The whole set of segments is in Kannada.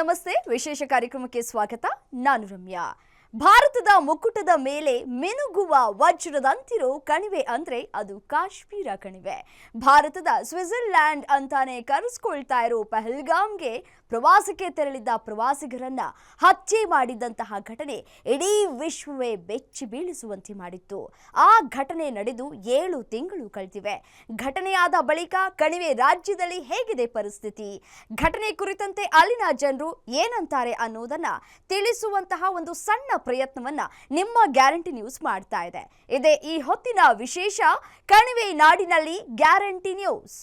ನಮಸ್ತೆ. ವಿಶೇಷ ಕಾರ್ಯಕ್ರಮಕ್ಕೆ ಸ್ವಾಗತ. ನಾನು ರಮ್ಯಾ. ಭಾರತದ ಮುಕುಟದ ಮೇಲೆ ಮಿನುಗುವ ವಜ್ರದಂತಿರೋ ಕಣಿವೆ ಅಂದ್ರೆ ಅದು ಕಾಶ್ಮೀರ ಕಣಿವೆ. ಭಾರತದ ಸ್ವಿಟ್ಜರ್ಲ್ಯಾಂಡ್ ಅಂತಾನೆ ಕರೆಸ್ಕೊಳ್ತಾ ಇರೋ ಪಹಲ್ಗಾಮ್ಗೆ ಪ್ರವಾಸಕ್ಕೆ ತೆರಳಿದ್ದ ಪ್ರವಾಸಿಗರನ್ನ ಹತ್ಯೆ ಮಾಡಿದಂತಹ ಘಟನೆ ಇಡೀ ವಿಶ್ವವೇ ಬೆಚ್ಚಿ ಬೀಳಿಸುವಂತೆ ಮಾಡಿತ್ತು. ಆ ಘಟನೆ ನಡೆದು ಏಳು ತಿಂಗಳು ಕಳೆದಿವೆ. ಘಟನೆಯಾದ ಬಳಿಕ ಕಣಿವೆ ರಾಜ್ಯದಲ್ಲಿ ಹೇಗಿದೆ ಪರಿಸ್ಥಿತಿ? ಘಟನೆ ಕುರಿತಂತೆ ಅಲ್ಲಿನ ಜನರು ಏನಂತಾರೆ ಅನ್ನೋದನ್ನ ತಿಳಿಸುವಂತಹ ಒಂದು ಸಣ್ಣ ಪ್ರಯತ್ನವನ್ನ ನಿಮ್ಮ ಗ್ಯಾರಂಟಿ ನ್ಯೂಸ್ ಮಾಡ್ತಾ ಇದೆ. ಇದೇ ಈ ಹೊತ್ತಿನ ವಿಶೇಷ ಕಣಿವೆ ನಾಡಿನಲ್ಲಿ ಗ್ಯಾರಂಟಿ ನ್ಯೂಸ್.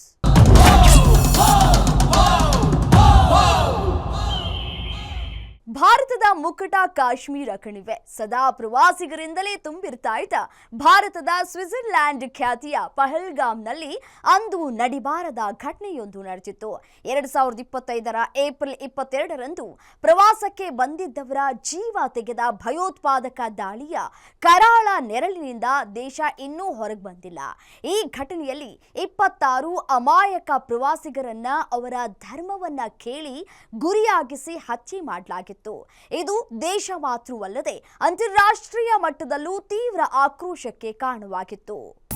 哦。ಭಾರತದ ಮುಕ್ಕಟ ಕಾಶ್ಮೀರ ಕಣಿವೆ. ಸದಾ ಪ್ರವಾಸಿಗರಿಂದಲೇ ತುಂಬಿರ್ತಾ ಇದ್ದ ಭಾರತದ ಸ್ವಿಟ್ಜರ್ಲ್ಯಾಂಡ್ ಖ್ಯಾತಿಯ ಪಹಲ್ಗಾಮ್ನಲ್ಲಿ ಅಂದು ನಡಿಬಾರದ ಘಟನೆಯೊಂದು ನಡೆದಿತ್ತು. ಎರಡು ಸಾವಿರದ ಇಪ್ಪತ್ತೈದರ ಏಪ್ರಿಲ್ ಇಪ್ಪತ್ತೆರಡರಂದು ಪ್ರವಾಸಕ್ಕೆ ಬಂದಿದ್ದವರ ಜೀವ ತೆಗೆದ ಭಯೋತ್ಪಾದಕ ದಾಳಿಯ ಕರಾಳ ನೆರಳಿನಿಂದ ದೇಶ ಇನ್ನೂ ಹೊರಗೆ ಬಂದಿಲ್ಲ. ಈ ಘಟನೆಯಲ್ಲಿ ಇಪ್ಪತ್ತಾರು ಅಮಾಯಕ ಪ್ರವಾಸಿಗರನ್ನ ಅವರ ಧರ್ಮವನ್ನ ಕೇಳಿ ಗುರಿಯಾಗಿಸಿ ಹತ್ಯೆ ಮಾಡಲಾಗಿತ್ತು. ಇದು ದೇಶ ಮಾತ್ರವಲ್ಲದೆ ಅಂತಾರಾಷ್ಟ್ರೀಯ ಮಟ್ಟದಲ್ಲೂ ತೀವ್ರ ಆಕ್ರೋಶಕ್ಕೆ ಕಾರಣವಾಗಿತ್ತು.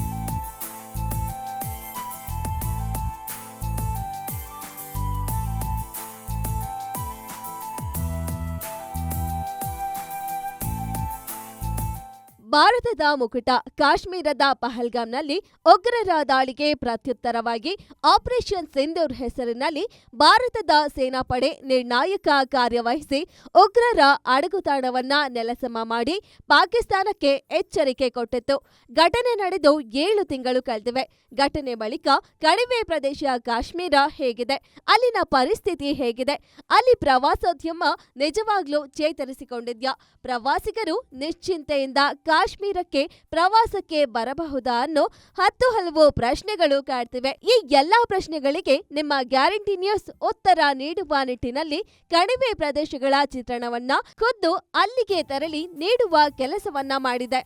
ಭಾರತದ ಮುಕುಟ ಕಾಶ್ಮೀರದ ಪಹಲ್ಗಾಮ್ನಲ್ಲಿ ಉಗ್ರರ ದಾಳಿಗೆ ಪ್ರತ್ಯುತ್ತರವಾಗಿ ಆಪರೇಷನ್ ಸಿಂಧೂರ್ ಹೆಸರಿನಲ್ಲಿ ಭಾರತದ ಸೇನಾಪಡೆ ನಿರ್ಣಾಯಕ ಕಾರ್ಯವಹಿಸಿ ಉಗ್ರರ ಅಡಗುತಾಣವನ್ನ ನೆಲಸಮ ಮಾಡಿ ಪಾಕಿಸ್ತಾನಕ್ಕೆ ಎಚ್ಚರಿಕೆ ಕೊಟ್ಟಿತ್ತು. ಘಟನೆ ನಡೆದು ಏಳು ತಿಂಗಳು ಕಳೆದಿವೆ. ಘಟನೆ ಬಳಿಕ ಕಣಿವೆ ಪ್ರದೇಶ ಕಾಶ್ಮೀರ ಹೇಗಿದೆ. ಅಲ್ಲಿನ ಪರಿಸ್ಥಿತಿ ಹೇಗಿದೆ. ಅಲ್ಲಿ ಪ್ರವಾಸೋದ್ಯಮ ನಿಜವಾಗ್ಲೂ ಚೇತರಿಸಿಕೊಂಡಿದ್ಯಾ? ಪ್ರವಾಸಿಗರು ನಿಶ್ಚಿಂತೆಯಿಂದ ಕಾಶ್ಮೀರಕ್ಕೆ ಪ್ರವಾಸಕ್ಕೆ ಬರಬಹುದಾ ಅನ್ನೋ ಹತ್ತು ಹಲವು ಪ್ರಶ್ನೆಗಳು ಕಾಡ್ತಿವೆ. ಈ ಎಲ್ಲಾ ಪ್ರಶ್ನೆಗಳಿಗೆ ನಿಮ್ಮ ಗ್ಯಾರಂಟಿ ನ್ಯೂಸ್ ಉತ್ತರ ನೀಡುವ ನಿಟ್ಟಿನಲ್ಲಿ ಕಣಿವೆ ಪ್ರದೇಶಗಳ ಚಿತ್ರಣವನ್ನ ಖುದ್ದು ಅಲ್ಲಿಗೆ ತೆರಳಿ ನೀಡುವ ಕೆಲಸವನ್ನ ಮಾಡಿದೆ.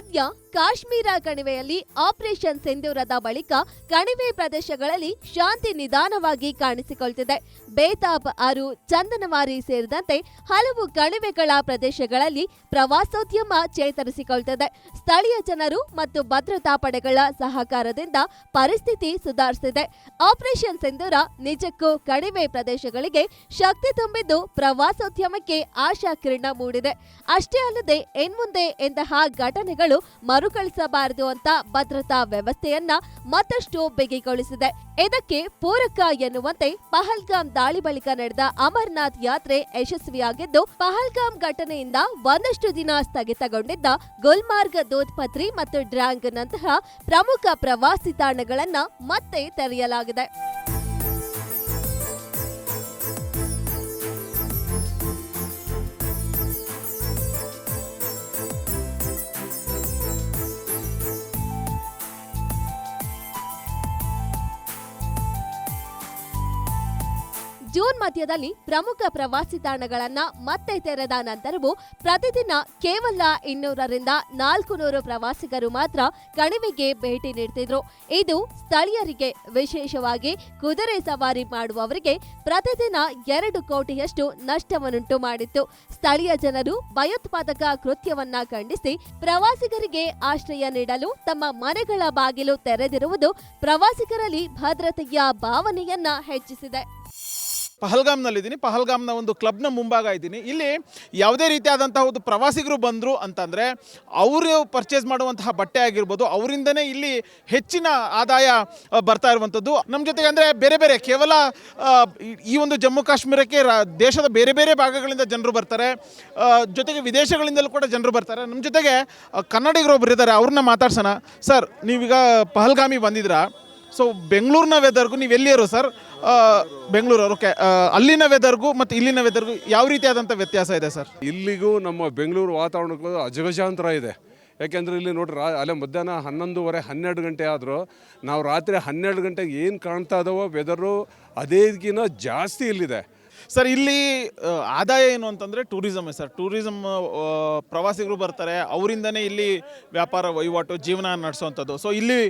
ಸದ್ಯ ಕಾಶ್ಮೀರ ಕಣಿವೆಯಲ್ಲಿ ಆಪರೇಷನ್ ಸಿಂಧೂರದ ಬಳಿಕ ಕಣಿವೆ ಪ್ರದೇಶಗಳಲ್ಲಿ ಶಾಂತಿ ನಿಧಾನವಾಗಿ ಕಾಣಿಸಿಕೊಳ್ತಿದೆ. ಬೇತಾಬ್, ಅರು, ಚಂದನವಾರಿ ಸೇರಿದಂತೆ ಹಲವು ಕಣಿವೆಗಳ ಪ್ರದೇಶಗಳಲ್ಲಿ ಪ್ರವಾಸೋದ್ಯಮ ಚೇತರಿಸಿಕೊಳ್ತಿದೆ. ಸ್ಥಳೀಯ ಜನರು ಮತ್ತು ಭದ್ರತಾ ಪಡೆಗಳ ಸಹಕಾರದಿಂದ ಪರಿಸ್ಥಿತಿ ಸುಧಾರಿಸಿದೆ. ಆಪರೇಷನ್ ಸಿಂಧೂರ ನಿಜಕ್ಕೂ ಕಣಿವೆ ಪ್ರದೇಶಗಳಿಗೆ ಶಕ್ತಿ ತುಂಬಿದ್ದು ಪ್ರವಾಸೋದ್ಯಮಕ್ಕೆ ಆಶಾ ಕಿರಣ ಮೂಡಿದೆ. ಅಷ್ಟೇ ಅಲ್ಲದೆ ಇನ್ಮುಂದೆ ಎಂತಹ ಘಟನೆಗಳು ಮರುಕಳಿಸಬಾರದು ಅಂತ ಭದ್ರತಾ ವ್ಯವಸ್ಥೆಯನ್ನ ಮತ್ತಷ್ಟು ಬಿಗಿಗೊಳಿಸಿದೆ. ಇದಕ್ಕೆ ಪೂರಕ ಎನ್ನುವಂತೆ ಪಹಲ್ಗಾಮ್ ದಾಳಿ ಬಳಿಕ ನಡೆದ ಅಮರನಾಥ್ ಯಾತ್ರೆ ಯಶಸ್ವಿಯಾಗಿದ್ದು ಪಹಲ್ಗಾಮ್ ಘಟನೆಯಿಂದ ಒಂದಷ್ಟು ದಿನ ಸ್ಥಗಿತಗೊಂಡಿದ್ದ ಗುಲ್ಮಾರ್ಗ್ ದೂದ್ಪತ್ರಿ ಮತ್ತು ಡ್ರಾಂಗ್ ನಂತಹ ಪ್ರಮುಖ ಪ್ರವಾಸಿ ತಾಣಗಳನ್ನ ಮತ್ತೆ ತೆರೆಯಲಾಗಿದೆ. ಜೂನ್ ಮಧ್ಯದಲ್ಲಿ ಪ್ರಮುಖ ಪ್ರವಾಸಿ ತಾಣಗಳನ್ನ ಮತ್ತೆ ತೆರೆದ ನಂತರವೂ ಪ್ರತಿದಿನ ಕೇವಲ ಇನ್ನೂರರಿಂದ ನಾಲ್ಕು ನೂರು ಪ್ರವಾಸಿಗರು ಮಾತ್ರ ಕಣಿವೆಗೆ ಭೇಟಿ ನೀಡ್ತಿದ್ರು. ಇದು ಸ್ಥಳೀಯರಿಗೆ ವಿಶೇಷವಾಗಿ ಕುದುರೆ ಸವಾರಿ ಮಾಡುವವರಿಗೆ ಪ್ರತಿದಿನ ಎರಡು ಕೋಟಿಯಷ್ಟು ನಷ್ಟವನ್ನುಂಟು ಮಾಡಿತ್ತು. ಸ್ಥಳೀಯ ಜನರು ಭಯೋತ್ಪಾದಕ ಕೃತ್ಯವನ್ನ ಖಂಡಿಸಿ ಪ್ರವಾಸಿಗರಿಗೆ ಆಶ್ರಯ ನೀಡಲು ತಮ್ಮ ಮನೆಗಳ ಬಾಗಿಲು ತೆರೆದಿರುವುದು ಪ್ರವಾಸಿಗರಲ್ಲಿ ಭದ್ರತೆಯ ಭಾವನೆಯನ್ನ ಹೆಚ್ಚಿಸಿದೆ. ಪಹಲ್ಗಾಮ್ನಲ್ಲಿದ್ದೀನಿ. ಪಹಲ್ಗಾಮ್ನ ಒಂದು ಕ್ಲಬ್ನ ಮುಂಭಾಗ ಇದ್ದೀನಿ ಇಲ್ಲಿ ಯಾವುದೇ ರೀತಿಯಾದಂತಹ ಒಂದು ಪ್ರವಾಸಿಗರು ಬಂದರು ಅಂತಂದರೆ, ಅವರು ಪರ್ಚೇಸ್ ಮಾಡುವಂತಹ ಬಟ್ಟೆ ಆಗಿರ್ಬೋದು, ಅವರಿಂದನೇ ಇಲ್ಲಿ ಹೆಚ್ಚಿನ ಆದಾಯ ಬರ್ತಾ ಇರುವಂಥದ್ದು. ನಮ್ಮ ಜೊತೆಗೆ ಅಂದರೆ ಬೇರೆ ಬೇರೆ, ಕೇವಲ ಈ- ಒಂದು ಜಮ್ಮು ಕಾಶ್ಮೀರಕ್ಕೆ ದೇಶದ ಬೇರೆ ಬೇರೆ ಭಾಗಗಳಿಂದ ಜನರು ಬರ್ತಾರೆ. ಜೊತೆಗೆ ವಿದೇಶಗಳಿಂದಲೂ ಕೂಡ ಜನರು ಬರ್ತಾರೆ. ನಮ್ಮ ಜೊತೆಗೆ ಕನ್ನಡಿಗರು ಇದ್ದಾರೆ, ಅವ್ರನ್ನ ಮಾತಾಡ್ಸೋಣ. ಸರ್, ನೀವೀಗ ಪಹಲ್ಗಾಮಿ ಬಂದಿದ್ದೀರಾ? ಸೊ ಬೆಂಗಳೂರಿನ ವೆದರ್ಗೂ ನೀವು ಎಲ್ಲಿಯರು ಸರ್ ಬೆಂಗಳೂರು ಓಕೆ ಅಲ್ಲಿನ ವೆದರ್ಗೂ ಮತ್ತು ಇಲ್ಲಿನ ವೆದರ್ಗೂ ಯಾವ ರೀತಿಯಾದಂಥ ವ್ಯತ್ಯಾಸ ಇದೆ ಸರ್ ಇಲ್ಲಿಗೂ ನಮ್ಮ ಬೆಂಗಳೂರು ವಾತಾವರಣಕ್ಕೂ ಅಜಗಜಾಂತರ ಇದೆ. ಯಾಕೆಂದರೆ ಇಲ್ಲಿ ನೋಡ್ರಿ ರಾ ಅಲ್ಲೇ ಮಧ್ಯಾಹ್ನ ಹನ್ನೊಂದುವರೆ ಹನ್ನೆರಡು ಗಂಟೆ ಆದರೂ ನಾವು ರಾತ್ರಿ ಹನ್ನೆರಡು ಗಂಟೆಗೆ ಏನು ಕಾಣ್ತಾ ಇದಾವೋ ವೆದರು ಅದೇಗಿನ ಜಾಸ್ತಿ ಇಲ್ಲಿದೆ. ಸರ್ ಇಲ್ಲಿ ಆದಾಯ ಏನು ಅಂತಂದರೆ ಟೂರಿಸಮೇ ಸರ್ ಟೂರಿಸಮ್ ಪ್ರವಾಸಿಗರು ಬರ್ತಾರೆ ಅವರಿಂದನೇ ಇಲ್ಲಿ ವ್ಯಾಪಾರ ವಹಿವಾಟು ಜೀವನ ನಡೆಸುವಂಥದ್ದು. ಸೊ ಇಲ್ಲಿ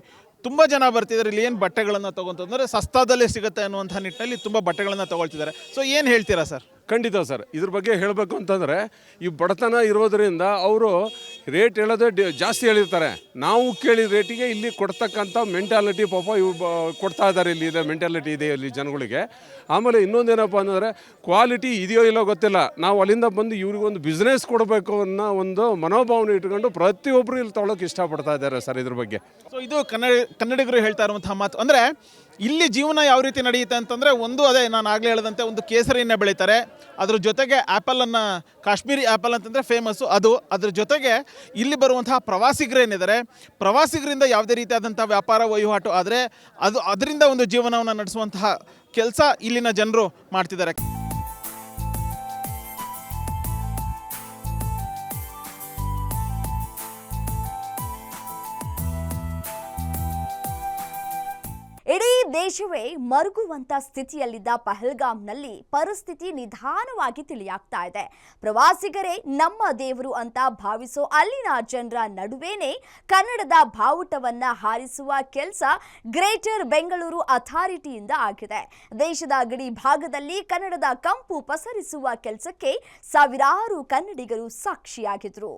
ತುಂಬ ಜನ ಬರ್ತಿದ್ದಾರೆ ಇಲ್ಲಿ ಏನು ಬಟ್ಟೆಗಳನ್ನು ತೊಗೊಂತಂದ್ರೆ, ಸಸ್ತಾದಲ್ಲೇ ಸಿಗುತ್ತೆ ಅನ್ನುವಂಥ ನಿಟ್ಟಿನಲ್ಲಿ ತುಂಬ ಬಟ್ಟೆಗಳನ್ನು ತೊಗೊಳ್ತಿದ್ದಾರೆ. ಸೊ ಏನು ಹೇಳ್ತೀರಾ ಸರ್? ಖಂಡಿತ ಸರ್. ಇದ್ರ ಬಗ್ಗೆ ಹೇಳಬೇಕು ಅಂತಂದರೆ, ಈ ಬಡತನ ಇರೋದರಿಂದ ಅವರು ರೇಟ್ ಹೇಳೋದೇ ಜಾಸ್ತಿ ಹೇಳಿರ್ತಾರೆ. ನಾವು ಕೇಳಿದ ರೇಟಿಗೆ ಇಲ್ಲಿ ಕೊಡ್ತಕ್ಕಂಥ ಮೆಂಟಾಲಿಟಿ ಪಾಪ ಇವು ಕೊಡ್ತಾ ಇದ್ದಾರೆ ಇಲ್ಲಿ, ಇದೆ ಮೆಂಟಾಲಿಟಿ ಇದೆ ಇಲ್ಲಿ ಜನಗಳಿಗೆ. ಆಮೇಲೆ ಇನ್ನೊಂದೇನಪ್ಪ ಅಂದರೆ ಕ್ವಾಲಿಟಿ ಇದೆಯೋ ಇಲ್ಲೋ ಗೊತ್ತಿಲ್ಲ. ನಾವು ಅಲ್ಲಿಂದ ಬಂದು ಇವ್ರಿಗೊಂದು ಬಿಸ್ನೆಸ್ ಕೊಡಬೇಕು ಅನ್ನೋ ಒಂದು ಮನೋಭಾವನೆ ಇಟ್ಕೊಂಡು ಪ್ರತಿಯೊಬ್ಬರು ಇಲ್ಲಿ ತೊಗೊಳಕ್ಕೆ ಇಷ್ಟಪಡ್ತಾ ಇದ್ದಾರೆ ಸರ್ ಇದ್ರ ಬಗ್ಗೆ. ಸೊ ಇದು ಕನ್ನಡ, ಕನ್ನಡಿಗರು ಹೇಳ್ತಾ ಇರುವಂತಹ ಮಾತು. ಅಂದರೆ ಇಲ್ಲಿ ಜೀವನ ಯಾವ ರೀತಿ ನಡೆಯುತ್ತೆ ಅಂತಂದರೆ ಒಂದು ಅದೇ ನಾನು ಆಗಲೇ ಹೇಳಿದಂತೆ ಒಂದು ಕೇಸರಿಯನ್ನು ಬೆಳೀತಾರೆ. ಅದ್ರ ಜೊತೆಗೆ ಆ್ಯಪಲನ್ನು ಕಾಶ್ಮೀರಿ ಆ್ಯಪಲ್ ಅಂತಂದರೆ ಫೇಮಸ್ಸು ಅದು ಅದ್ರ ಜೊತೆಗೆ ಇಲ್ಲಿ ಬರುವಂತಹ ಪ್ರವಾಸಿಗರೇನಿದ್ದಾರೆ ಪ್ರವಾಸಿಗರಿಂದ ಯಾವುದೇ ರೀತಿಯಾದಂಥ ವ್ಯಾಪಾರ ವಹಿವಾಟು ಆದರೆ ಅದು ಅದರಿಂದ ಒಂದು ಜೀವನವನ್ನು ನಡೆಸುವಂತಹ ಕೆಲಸ ಇಲ್ಲಿನ ಜನರು ಮಾಡ್ತಿದ್ದಾರೆ. ದೇಶವೇ ಮರುಗುವಂತ ಸ್ಥಿತಿಯಲ್ಲಿದ್ದ ಪಹಲ್ಗಾಮ್ನಲ್ಲಿ ಪರಿಸ್ಥಿತಿ ನಿಧಾನವಾಗಿ ತಿಳಿಯಾಗ್ತಾ ಇದೆ. ಪ್ರವಾಸಿಗರೇ, ನಮ್ಮ ದೇವರು ಅಂತ ಭಾವಿಸೋ ಅಲ್ಲಿನ ಜನರ ನಡುವೆನೇ ಕನ್ನಡದ ಬಾವುಟವನ್ನ ಹಾರಿಸುವ ಕೆಲಸ ಗ್ರೇಟರ್ ಬೆಂಗಳೂರು ಅಥಾರಿಟಿಯಿಂದ ಆಗಿದೆ. ದೇಶದ ಗಡಿ ಭಾಗದಲ್ಲಿ ಕನ್ನಡದ ಕಂಪು ಪಸರಿಸುವ ಕೆಲಸಕ್ಕೆ ಸಾವಿರಾರು ಕನ್ನಡಿಗರು ಸಾಕ್ಷಿಯಾಗಿದ್ರು.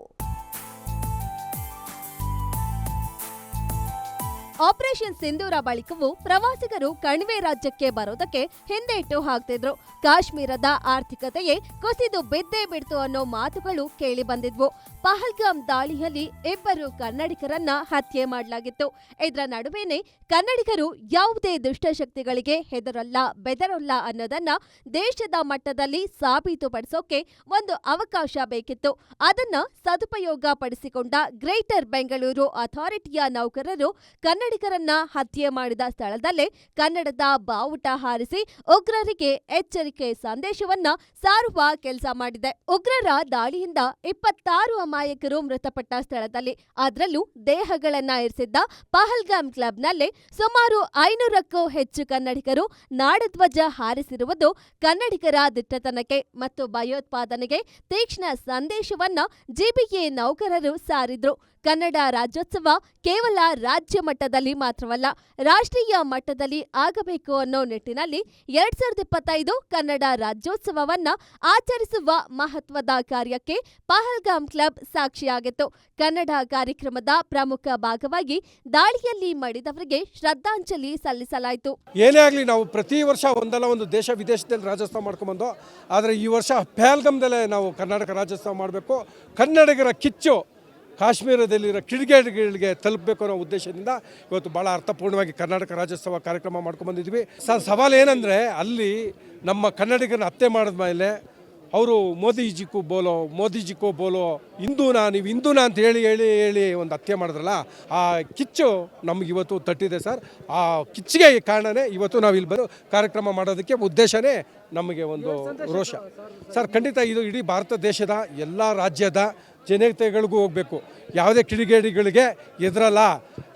ಆಪರೇಷನ್ ಸಿಂಧೂರ ಬಳಿಕವೂ ಪ್ರವಾಸಿಗರು ಕಣಿವೆ ರಾಜ್ಯಕ್ಕೆ ಬರೋದಕ್ಕೆ ಹಿಂದೇಟು ಹಾಕ್ತಿದ್ರು. ಕಾಶ್ಮೀರದ ಆರ್ಥಿಕತೆಯೇ ಕುಸಿದು ಬಿದ್ದೇ ಬಿಡ್ತು ಅನ್ನೋ ಮಾತುಗಳು ಕೇಳಿ ಬಂದಿದ್ವು. ಪಹಲ್ಗಾಮ್ ದಾಳಿಯಲ್ಲಿ ಇಬ್ಬರು ಕನ್ನಡಿಗರನ್ನ ಹತ್ಯೆ ಮಾಡಲಾಗಿತ್ತು. ಇದರ ನಡುವೆನೆ ಕನ್ನಡಿಗರು ಯಾವುದೇ ದುಷ್ಟಶಕ್ತಿಗಳಿಗೆ ಹೆದರಲ್ಲ, ಬೆದರಲ್ಲ ಅನ್ನೋದನ್ನ ದೇಶದ ಮಟ್ಟದಲ್ಲಿ ಸಾಬೀತುಪಡಿಸೋಕೆ ಒಂದು ಅವಕಾಶ ಬೇಕಿತ್ತು. ಅದನ್ನ ಸದುಪಯೋಗ ಪಡಿಸಿಕೊಂಡ ಗ್ರೇಟರ್ ಬೆಂಗಳೂರು ಅಥಾರಿಟಿಯ ನೌಕರರು ಕನ್ನಡಿಗರನ್ನ ಹತ್ಯೆ ಮಾಡಿದ ಸ್ಥಳದಲ್ಲೇ ಕನ್ನಡದ ಬಾವುಟ ಹಾರಿಸಿ ಉಗ್ರರಿಗೆ ಎಚ್ಚರಿಕೆ ಸಂದೇಶವನ್ನ ಸಾರುವ ಕೆಲಸ ಮಾಡಿದೆ. ಉಗ್ರರ ದಾಳಿಯಿಂದ ಇಪ್ಪತ್ತಾರು ಅಮಾಯಕರು ಮೃತಪಟ್ಟ ಸ್ಥಳದಲ್ಲಿ ಅದರಲ್ಲೂ ದೇಹಗಳನ್ನ ಇರಿಸಿದ್ದ ಪಹಲ್ಗಾಮ್ ಕ್ಲಬ್ನಲ್ಲಿ ಸುಮಾರು ಐನೂರಕ್ಕೂ ಹೆಚ್ಚು ಕನ್ನಡಿಗರು ನಾಡಧ್ವಜ ಹಾರಿಸಿರುವುದು ಕನ್ನಡಿಗರ ದಿಟ್ಟತನಕ್ಕೆ ಮತ್ತು ಭಯೋತ್ಪಾದನೆಗೆ ತೀಕ್ಷ್ಣ ಸಂದೇಶವನ್ನ ಜಿಬಿಎ ನೌಕರರು ಸಾರಿದ್ರು. ಕನ್ನಡ ರಾಜ್ಯೋತ್ಸವ ಕೇವಲ ರಾಜ್ಯ ಮಟ್ಟದಲ್ಲಿ ಮಾತ್ರವಲ್ಲ, ರಾಷ್ಟ್ರೀಯ ಮಟ್ಟದಲ್ಲಿ ಆಗಬೇಕು ಅನ್ನೋ ನಿಟ್ಟಿನಲ್ಲಿ ಎರಡ್ ಸಾವಿರದ ಇಪ್ಪತ್ತೈದು ಕನ್ನಡ ರಾಜ್ಯೋತ್ಸವವನ್ನ ಆಚರಿಸುವ ಮಹತ್ವದ ಕಾರ್ಯಕ್ಕೆ ಪಹಲ್ಗಾಮ್ ಕ್ಲಬ್ ಸಾಕ್ಷಿಯಾಗಿತ್ತು. ಕನ್ನಡ ಕಾರ್ಯಕ್ರಮದ ಪ್ರಮುಖ ಭಾಗವಾಗಿ ದಾಳಿಯಲ್ಲಿ ಮಡಿದವರಿಗೆ ಶ್ರದ್ಧಾಂಜಲಿ ಸಲ್ಲಿಸಲಾಯಿತು. ಏನೇ ಆಗಲಿ ನಾವು ಪ್ರತಿ ವರ್ಷ ಒಂದಲ್ಲ ಒಂದು ದೇಶ ವಿದೇಶದಲ್ಲಿ ರಾಜ್ಯೋತ್ಸವ ಮಾಡ್ಕೊಂಡ್ಬಂದು ಆದರೆ ಈ ವರ್ಷ ಪಹಲ್ಗಮ್ದಲ್ಲೇ ನಾವು ಕರ್ನಾಟಕ ರಾಜ್ಯೋತ್ಸವ ಮಾಡಬೇಕು. ಕನ್ನಡಿಗರ ಕಿಚ್ಚು ಕಾಶ್ಮೀರದಲ್ಲಿರೋ ಕಿಡಿಗೇಡಿಗಳಿಗೆ ತಲುಪಬೇಕು ಅನ್ನೋ ಉದ್ದೇಶದಿಂದ ಇವತ್ತು ಭಾಳ ಅರ್ಥಪೂರ್ಣವಾಗಿ ಕರ್ನಾಟಕ ರಾಜ್ಯೋತ್ಸವ ಕಾರ್ಯಕ್ರಮ ಮಾಡ್ಕೊಂಡ್ಬಂದಿದ್ವಿ ಸರ್ ಸವಾಲು ಏನಂದರೆ ಅಲ್ಲಿ ನಮ್ಮ ಕನ್ನಡಿಗರನ್ನ ಹತ್ಯೆ ಮಾಡಿದ ಮೇಲೆ ಅವರು ಮೋದಿಜಿಗೂ ಬೋಲೋ ಮೋದಿಜಿಗೂ ಬೋಲೋ ಹಿಂದೂನಾ ನೀವು ಹಿಂದೂನಾ ಅಂತ ಹೇಳಿ ಹೇಳಿ ಹೇಳಿ ಒಂದು ಹತ್ಯೆ ಮಾಡಿದ್ರಲ್ಲ ಆ ಕಿಚ್ಚು ನಮ್ಗೆ ಇವತ್ತು ತಟ್ಟಿದೆ ಸರ್. ಆ ಕಿಚ್ಚಿಗೆ ಈ ಕಾರಣನೇ ಇವತ್ತು ನಾವು ಇಲ್ಲಿ ಬರೋ ಕಾರ್ಯಕ್ರಮ ಮಾಡೋದಕ್ಕೆ ಉದ್ದೇಶನೇ ನಮಗೆ ಒಂದು ರೋಷ. ಸರ್ ಖಂಡಿತ ಇದು ಇಡೀ ಭಾರತ ದೇಶದ ಎಲ್ಲ ರಾಜ್ಯದ ಜನತೆಗಳಿಗೂ ಹೋಗಬೇಕು. ಯಾವುದೇ ಕಿಡಿಗೇಡಿಗಳಿಗೆ ಎದುರಲ್ಲ.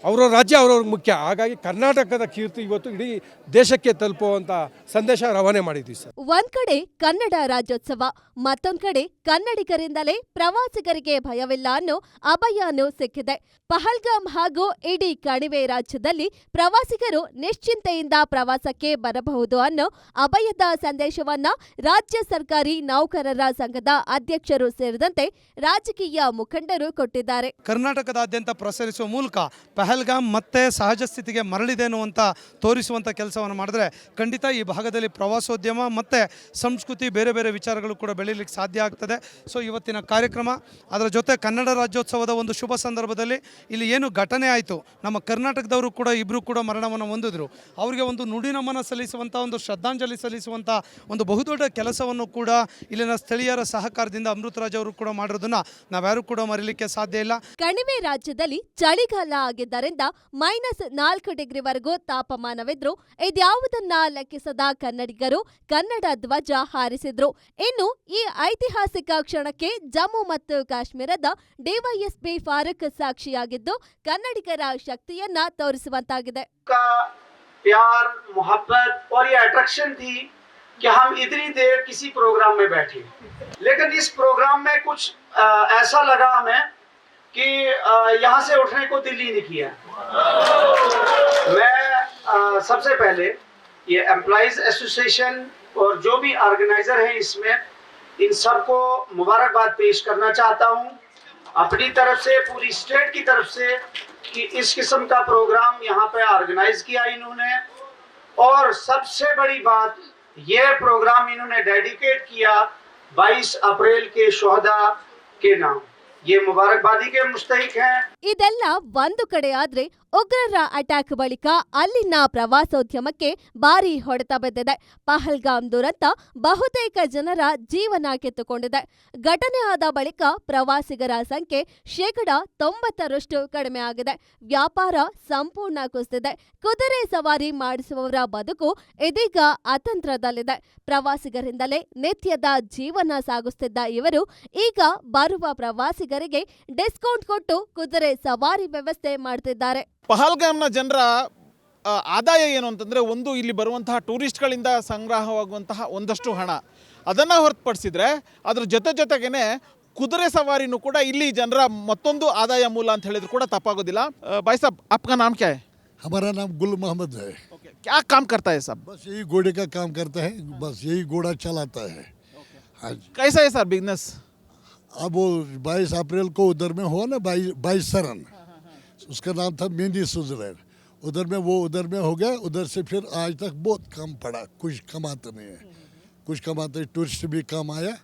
ಅವರ ರಾಜ್ಯ ಅವ್ರವ್ರಿಗೆ ಮುಖ್ಯ. ಹಾಗಾಗಿ ಕರ್ನಾಟಕದ ಕೀರ್ತಿ ಇವತ್ತು ಇಡೀ ದೇಶಕ್ಕೆ ತಲುಪುವಂತ ಸಂದೇಶ ರವಾನೆ ಮಾಡಿದ್ವಿ ಸರ್. ಒಂದ್ ಕಡೆ ಕನ್ನಡ ರಾಜ್ಯೋತ್ಸವ ಮತ್ತೊಂದ್ ಕಡೆ ಕನ್ನಡಿಗರಿಂದಲೇ ಪ್ರವಾಸಿಗರಿಗೆ ಭಯವಿಲ್ಲ ಅನ್ನೋ ಅಭಯನೂ ಸಿಕ್ಕಿದೆ. ಪಹಲ್ಗಾಮ್ ಹಾಗೂ ಇಡೀ ಕಣಿವೆ ರಾಜ್ಯದಲ್ಲಿ ಪ್ರವಾಸಿಗರು ನಿಶ್ಚಿಂತೆಯಿಂದ ಪ್ರವಾಸಕ್ಕೆ ಬರಬಹುದು ಅನ್ನೋ ಅಭಯದ ಸಂದೇಶವನ್ನ ರಾಜ್ಯ ಸರ್ಕಾರಿ ನೌಕರರ ಸಂಘದ ಅಧ್ಯಕ್ಷರು ಸೇರಿದಂತೆ ರಾಜಕೀಯ ಮುಖಂಡರು ಕೊಟ್ಟಿದ್ದಾರೆ. ಕರ್ನಾಟಕದಾದ್ಯಂತ ಪ್ರಸರಿಸುವ ಮೂಲಕ ಪಹಲ್ಗಾಮ್ ಮತ್ತೆ ಸಹಜ ಸ್ಥಿತಿಗೆ ಮರಳಿದೆ ಅನ್ನುವಂಥ ತೋರಿಸುವಂಥ ಕೆಲಸವನ್ನು ಮಾಡಿದ್ರೆ ಖಂಡಿತ ಈ ಭಾಗದಲ್ಲಿ ಪ್ರವಾಸೋದ್ಯಮ ಮತ್ತು ಸಂಸ್ಕೃತಿ ಬೇರೆ ಬೇರೆ ವಿಚಾರಗಳು ಕೂಡ ಬೆಳೀಲಿಕ್ಕೆ ಸಾಧ್ಯ ಆಗ್ತದೆ. ಸೊ ಇವತ್ತಿನ ಕಾರ್ಯಕ್ರಮ, ಅದರ ಜೊತೆ ಕನ್ನಡ ರಾಜ್ಯೋತ್ಸವದ ಒಂದು ಶುಭ ಸಂದರ್ಭದಲ್ಲಿ ಇಲ್ಲಿ ಏನು ಘಟನೆ ಆಯಿತು, ನಮ್ಮ ಕರ್ನಾಟಕದವರು ಕೂಡ ಇಬ್ಬರು ಕೂಡ ಮರಣವನ್ನು ಹೊಂದಿದ್ರು. ಅವರಿಗೆ ಒಂದು ನುಡಿ ನಮನ ಸಲ್ಲಿಸುವಂಥ ಒಂದು ಶ್ರದ್ಧಾಂಜಲಿ ಸಲ್ಲಿಸುವಂಥ ಒಂದು ಬಹುದೊಡ್ಡ ಕೆಲಸವನ್ನು ಕೂಡ ಇಲ್ಲಿನ ಸ್ಥಳೀಯರ ಸಹಕಾರದಿಂದ ಅಮೃತರಾಜ್ ಅವರು ಕೂಡ ಮಾಡಿರೋದನ್ನ ನಾವ್ಯಾರು ಕೂಡ ಮರೀಲಿಕ್ಕೆ ಸಾಧ್ಯ ಇಲ್ಲ. ಕಣಿವೆ ರಾಜ್ಯದಲ್ಲಿ ಚಳಿಗಾಲ ಆಗಿದ್ದ ಒಂದರಿಂದ ಮೈನಸ್ ನಾಲ್ಕು ಡಿಗ್ರಿವರೆಗೂ ತಾಪಮಾನವಿದ್ರು ಇದ್ಯಾವುದನ್ನ ಲೆಕ್ಕಿಸದ ಕನ್ನಡಿಗರು ಕನ್ನಡ ಧ್ವಜ ಹಾರಿಸಿದ್ರು ಇನ್ನು ಈ ಐತಿಹಾಸಿಕ ಕ್ಷಣಕ್ಕೆ ಜಮ್ಮು ಮತ್ತು ಕಾಶ್ಮೀರದ ಡಿವೈಎಸ್ಪಿ ಫಾರೂಕ್ ಸಾಕ್ಷಿಯಾಗಿದ್ದು ಕನ್ನಡಿಗರ ಶಕ್ತಿಯನ್ನ ತೋರಿಸುವಂತಾಗಿದೆ का प्यार मोहब्बत और ये अट्रैक्शन थी कि हम इतनी देर किसी प्रोग्राम में बैठे लेकिन इस प्रोग्राम में कुछ अ, ऐसा लगा हमें कि यहाँ से उठने को दिल्ली ने किया मैं सबसे पहले ये एम्प्लॉयज़ एसोसिएशन और जो भी ऑर्गेनाइज़र हैं इसमें, इन सबको मुबारकबाद पेश करना चाहता हूँ। अपनी तरफ़ से, पूरी स्टेट की तरफ़ से कि इस किस्म का प्रोग्राम यहाँ पे ऑर्गेनाइज किया इन्होंने। और सबसे बड़ी बात, ये प्रोग्राम इन्होंने डेडिकेट किया 22 अप्रैल के शोहदा के नाम। ಇದೆಲ್ಲ ಒಂದು ಕಡೆ ಆದ್ರೆ ಉಗ್ರರ ಅಟ್ಯಾಕ್ ಬಳಿಕ ಅಲ್ಲಿನ ಪ್ರವಾಸೋದ್ಯಮಕ್ಕೆ ಭಾರಿ ಹೊಡೆತ ಬಿದ್ದಿದೆ ಪಹಲ್ಗಾಮ್ ದುರಂತ ಬಹುತೇಕ ಜನರ ಜೀವನ ಕೆತ್ತುಕೊಂಡಿದೆ. ಘಟನೆ ಆದ ಬಳಿಕ ಪ್ರವಾಸಿಗರ ಸಂಖ್ಯೆ ಶೇಕಡ ತೊಂಬತ್ತರಷ್ಟು ಕಡಿಮೆ ಆಗಿದೆ. ವ್ಯಾಪಾರ ಸಂಪೂರ್ಣ ಕುಸಿದಿದೆ. ಕುದುರೆ ಸವಾರಿ ಮಾಡಿಸುವವರ ಬದುಕು ಇದೀಗ ಅತಂತ್ರದಲ್ಲಿದೆ. ಪ್ರವಾಸಿಗರಿಂದಲೇ ನಿತ್ಯದ ಜೀವನ ಸಾಗಿಸುತ್ತಿದ್ದ ಇವರು ಈಗ ಬರುವ ಪ್ರವಾಸಿಗರ ಪ್ರವಾಸಿಗರಿಗೆ ಡಿಸ್ಕೌಂಟ್ ಕೊಟ್ಟು ಕುದುರೆ ಸವಾರಿ ವ್ಯವಸ್ಥೆ ಮಾಡ್ತಿದ್ದಾರೆ ಪಹಲ್ಗಾಮ್ನ ಜನರ ಆ, ಆದಾಯ ಏನು ಅಂತಂದರೆ ಒಂದು ಇಲ್ಲಿ ಬರುವಂತಹ ಟೂರಿಸ್ಟ್ಗಳಿಂದ ಸಂಗ್ರಹವಾಗುವಂತಹ ಒಂದಷ್ಟು ಹಣ ಅದನ್ನು ಹೊರತುಪಡಿಸಿದ್ರೆ ಅದ್ರ ಜೊತೆ ಜೊತೆಗೇನೆ ಕುದುರೆ ಸವಾರಿನೂ ಕೂಡ ಇಲ್ಲಿ ಜನರ ಮತ್ತೊಂದು ಆದಾಯ ಮೂಲ ಅಂತ ಹೇಳಿದ್ರು ಕೂಡ ತಪ್ಪಾಗೋದಿಲ್ಲ ಆ, ಭಾಯ್ ಸಾಬ್ ಆಪ್ಕಾ ನಾಮ್ ಕ್ಯಾ ಹೈ हमारा नाम गुल मोहम्मद है ओके क्या काम करता है साहब बस यही घोड़े का काम करता है बस यही घोड़ा चलाता है हाँ जी कैसा है सर बिजनेस अब वो बाईस अप्रैल को उधर में हुआ ना बाईस बाईस सरन उसका नाम था मेहंदी स्विट्जरलैंड उधर में वो उधर में हो गया उधर से फिर आज तक बहुत कम पड़ा कुछ कमाते नहीं है। कुछ कमाते टूरिस्ट भी कम आया।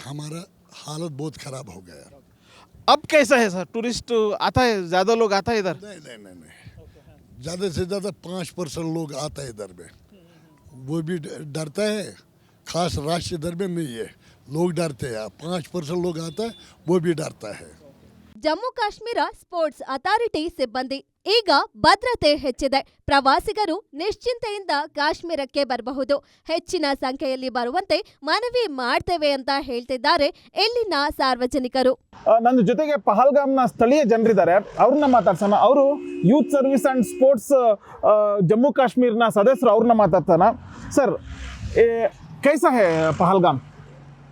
हमारा हालत बहुत ख़राब हो गया। अब कैसा है सर? टूरिस्ट आता है ज़्यादा लोग आता है इधर? नहीं नहीं नहीं नहीं। ज़्यादा से ज़्यादा पाँच परसेंट लोग आता है इधर में। वो भी डरता है खास राशि इधर में नहीं है। लोग डरते हैं पाँच परसेंट लोग आता है वो भी डरता है ಜಮ್ಮು ಕಾಶ್ಮೀರ ಸ್ಪೋರ್ಟ್ಸ್ ಅಥಾರಿಟಿ ಸಿಬ್ಬಂದಿ ಈಗ ಭದ್ರತೆ ಹೆಚ್ಚಿದೆ ಪ್ರವಾಸಿಗರು ನಿಶ್ಚಿಂತೆಯಿಂದ ಕಾಶ್ಮೀರಕ್ಕೆ ಬರಬಹುದು ಹೆಚ್ಚಿನ ಸಂಖ್ಯೆಯಲ್ಲಿ ಬರುವಂತೆ ಮನವಿ ಮಾಡ್ತೇವೆ ಅಂತ ಹೇಳ್ತಿದ್ದಾರೆ ಇಲ್ಲಿನ ಸಾರ್ವಜನಿಕರು ಆ, ನನ್ನ ಜೊತೆಗೆ ಪಹಲ್ಗಾಮ್ನ ಸ್ಥಳೀಯ ಜನರಿದ್ದಾರೆ ಅವ್ರನ್ನ ಮಾತಾಡ್ಸೋಣ ಅವರು youth service and sports Jammu ಕಾಶ್ಮೀರ್ನ ಸದಸ್ಯರು ಅವ್ರನ್ನ ಮಾತಾಡ್ತಾನ sir ಕೈಸಾ hey Pahalgam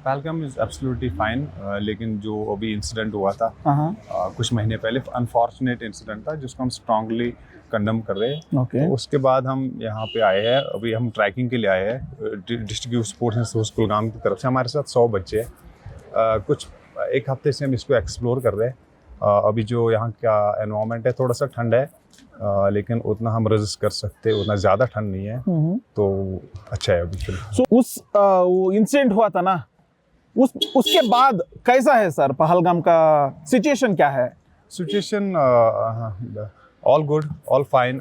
Pahalgam is absolutely fine लेकिन जो अभी इंसिडेंट हुआ था हाँ हाँ। uh, कुछ महीने पहले अनफॉर्चुनेट इंसिडेंट था जिसको हम स्ट्रांगली कंडम कर रहे हैं। ओके तो उसके बाद हम यहाँ पे आए हैं अभी हम ट्रैकिंग के लिए आए हैं district sports and sports Kulgam की तरफ़ से। हमारे साथ सौ बच्चे हैं। Uh, कुछ एक हफ़्ते से हम इसको एक्सप्लोर कर रहे हैं। Uh, अभी जो यहाँ का एनवायरनमेंट है थोड़ा सा ठंड है uh, लेकिन उतना हम रजिस्ट कर सकते उतना ज़्यादा ठंड नहीं है। तो अच्छा है अभी सो उस इंसिडेंट हुआ था ना? उस उसके बाद कैसा है सर पहलगाम का सिचुएशन क्या है? Situation all good all fine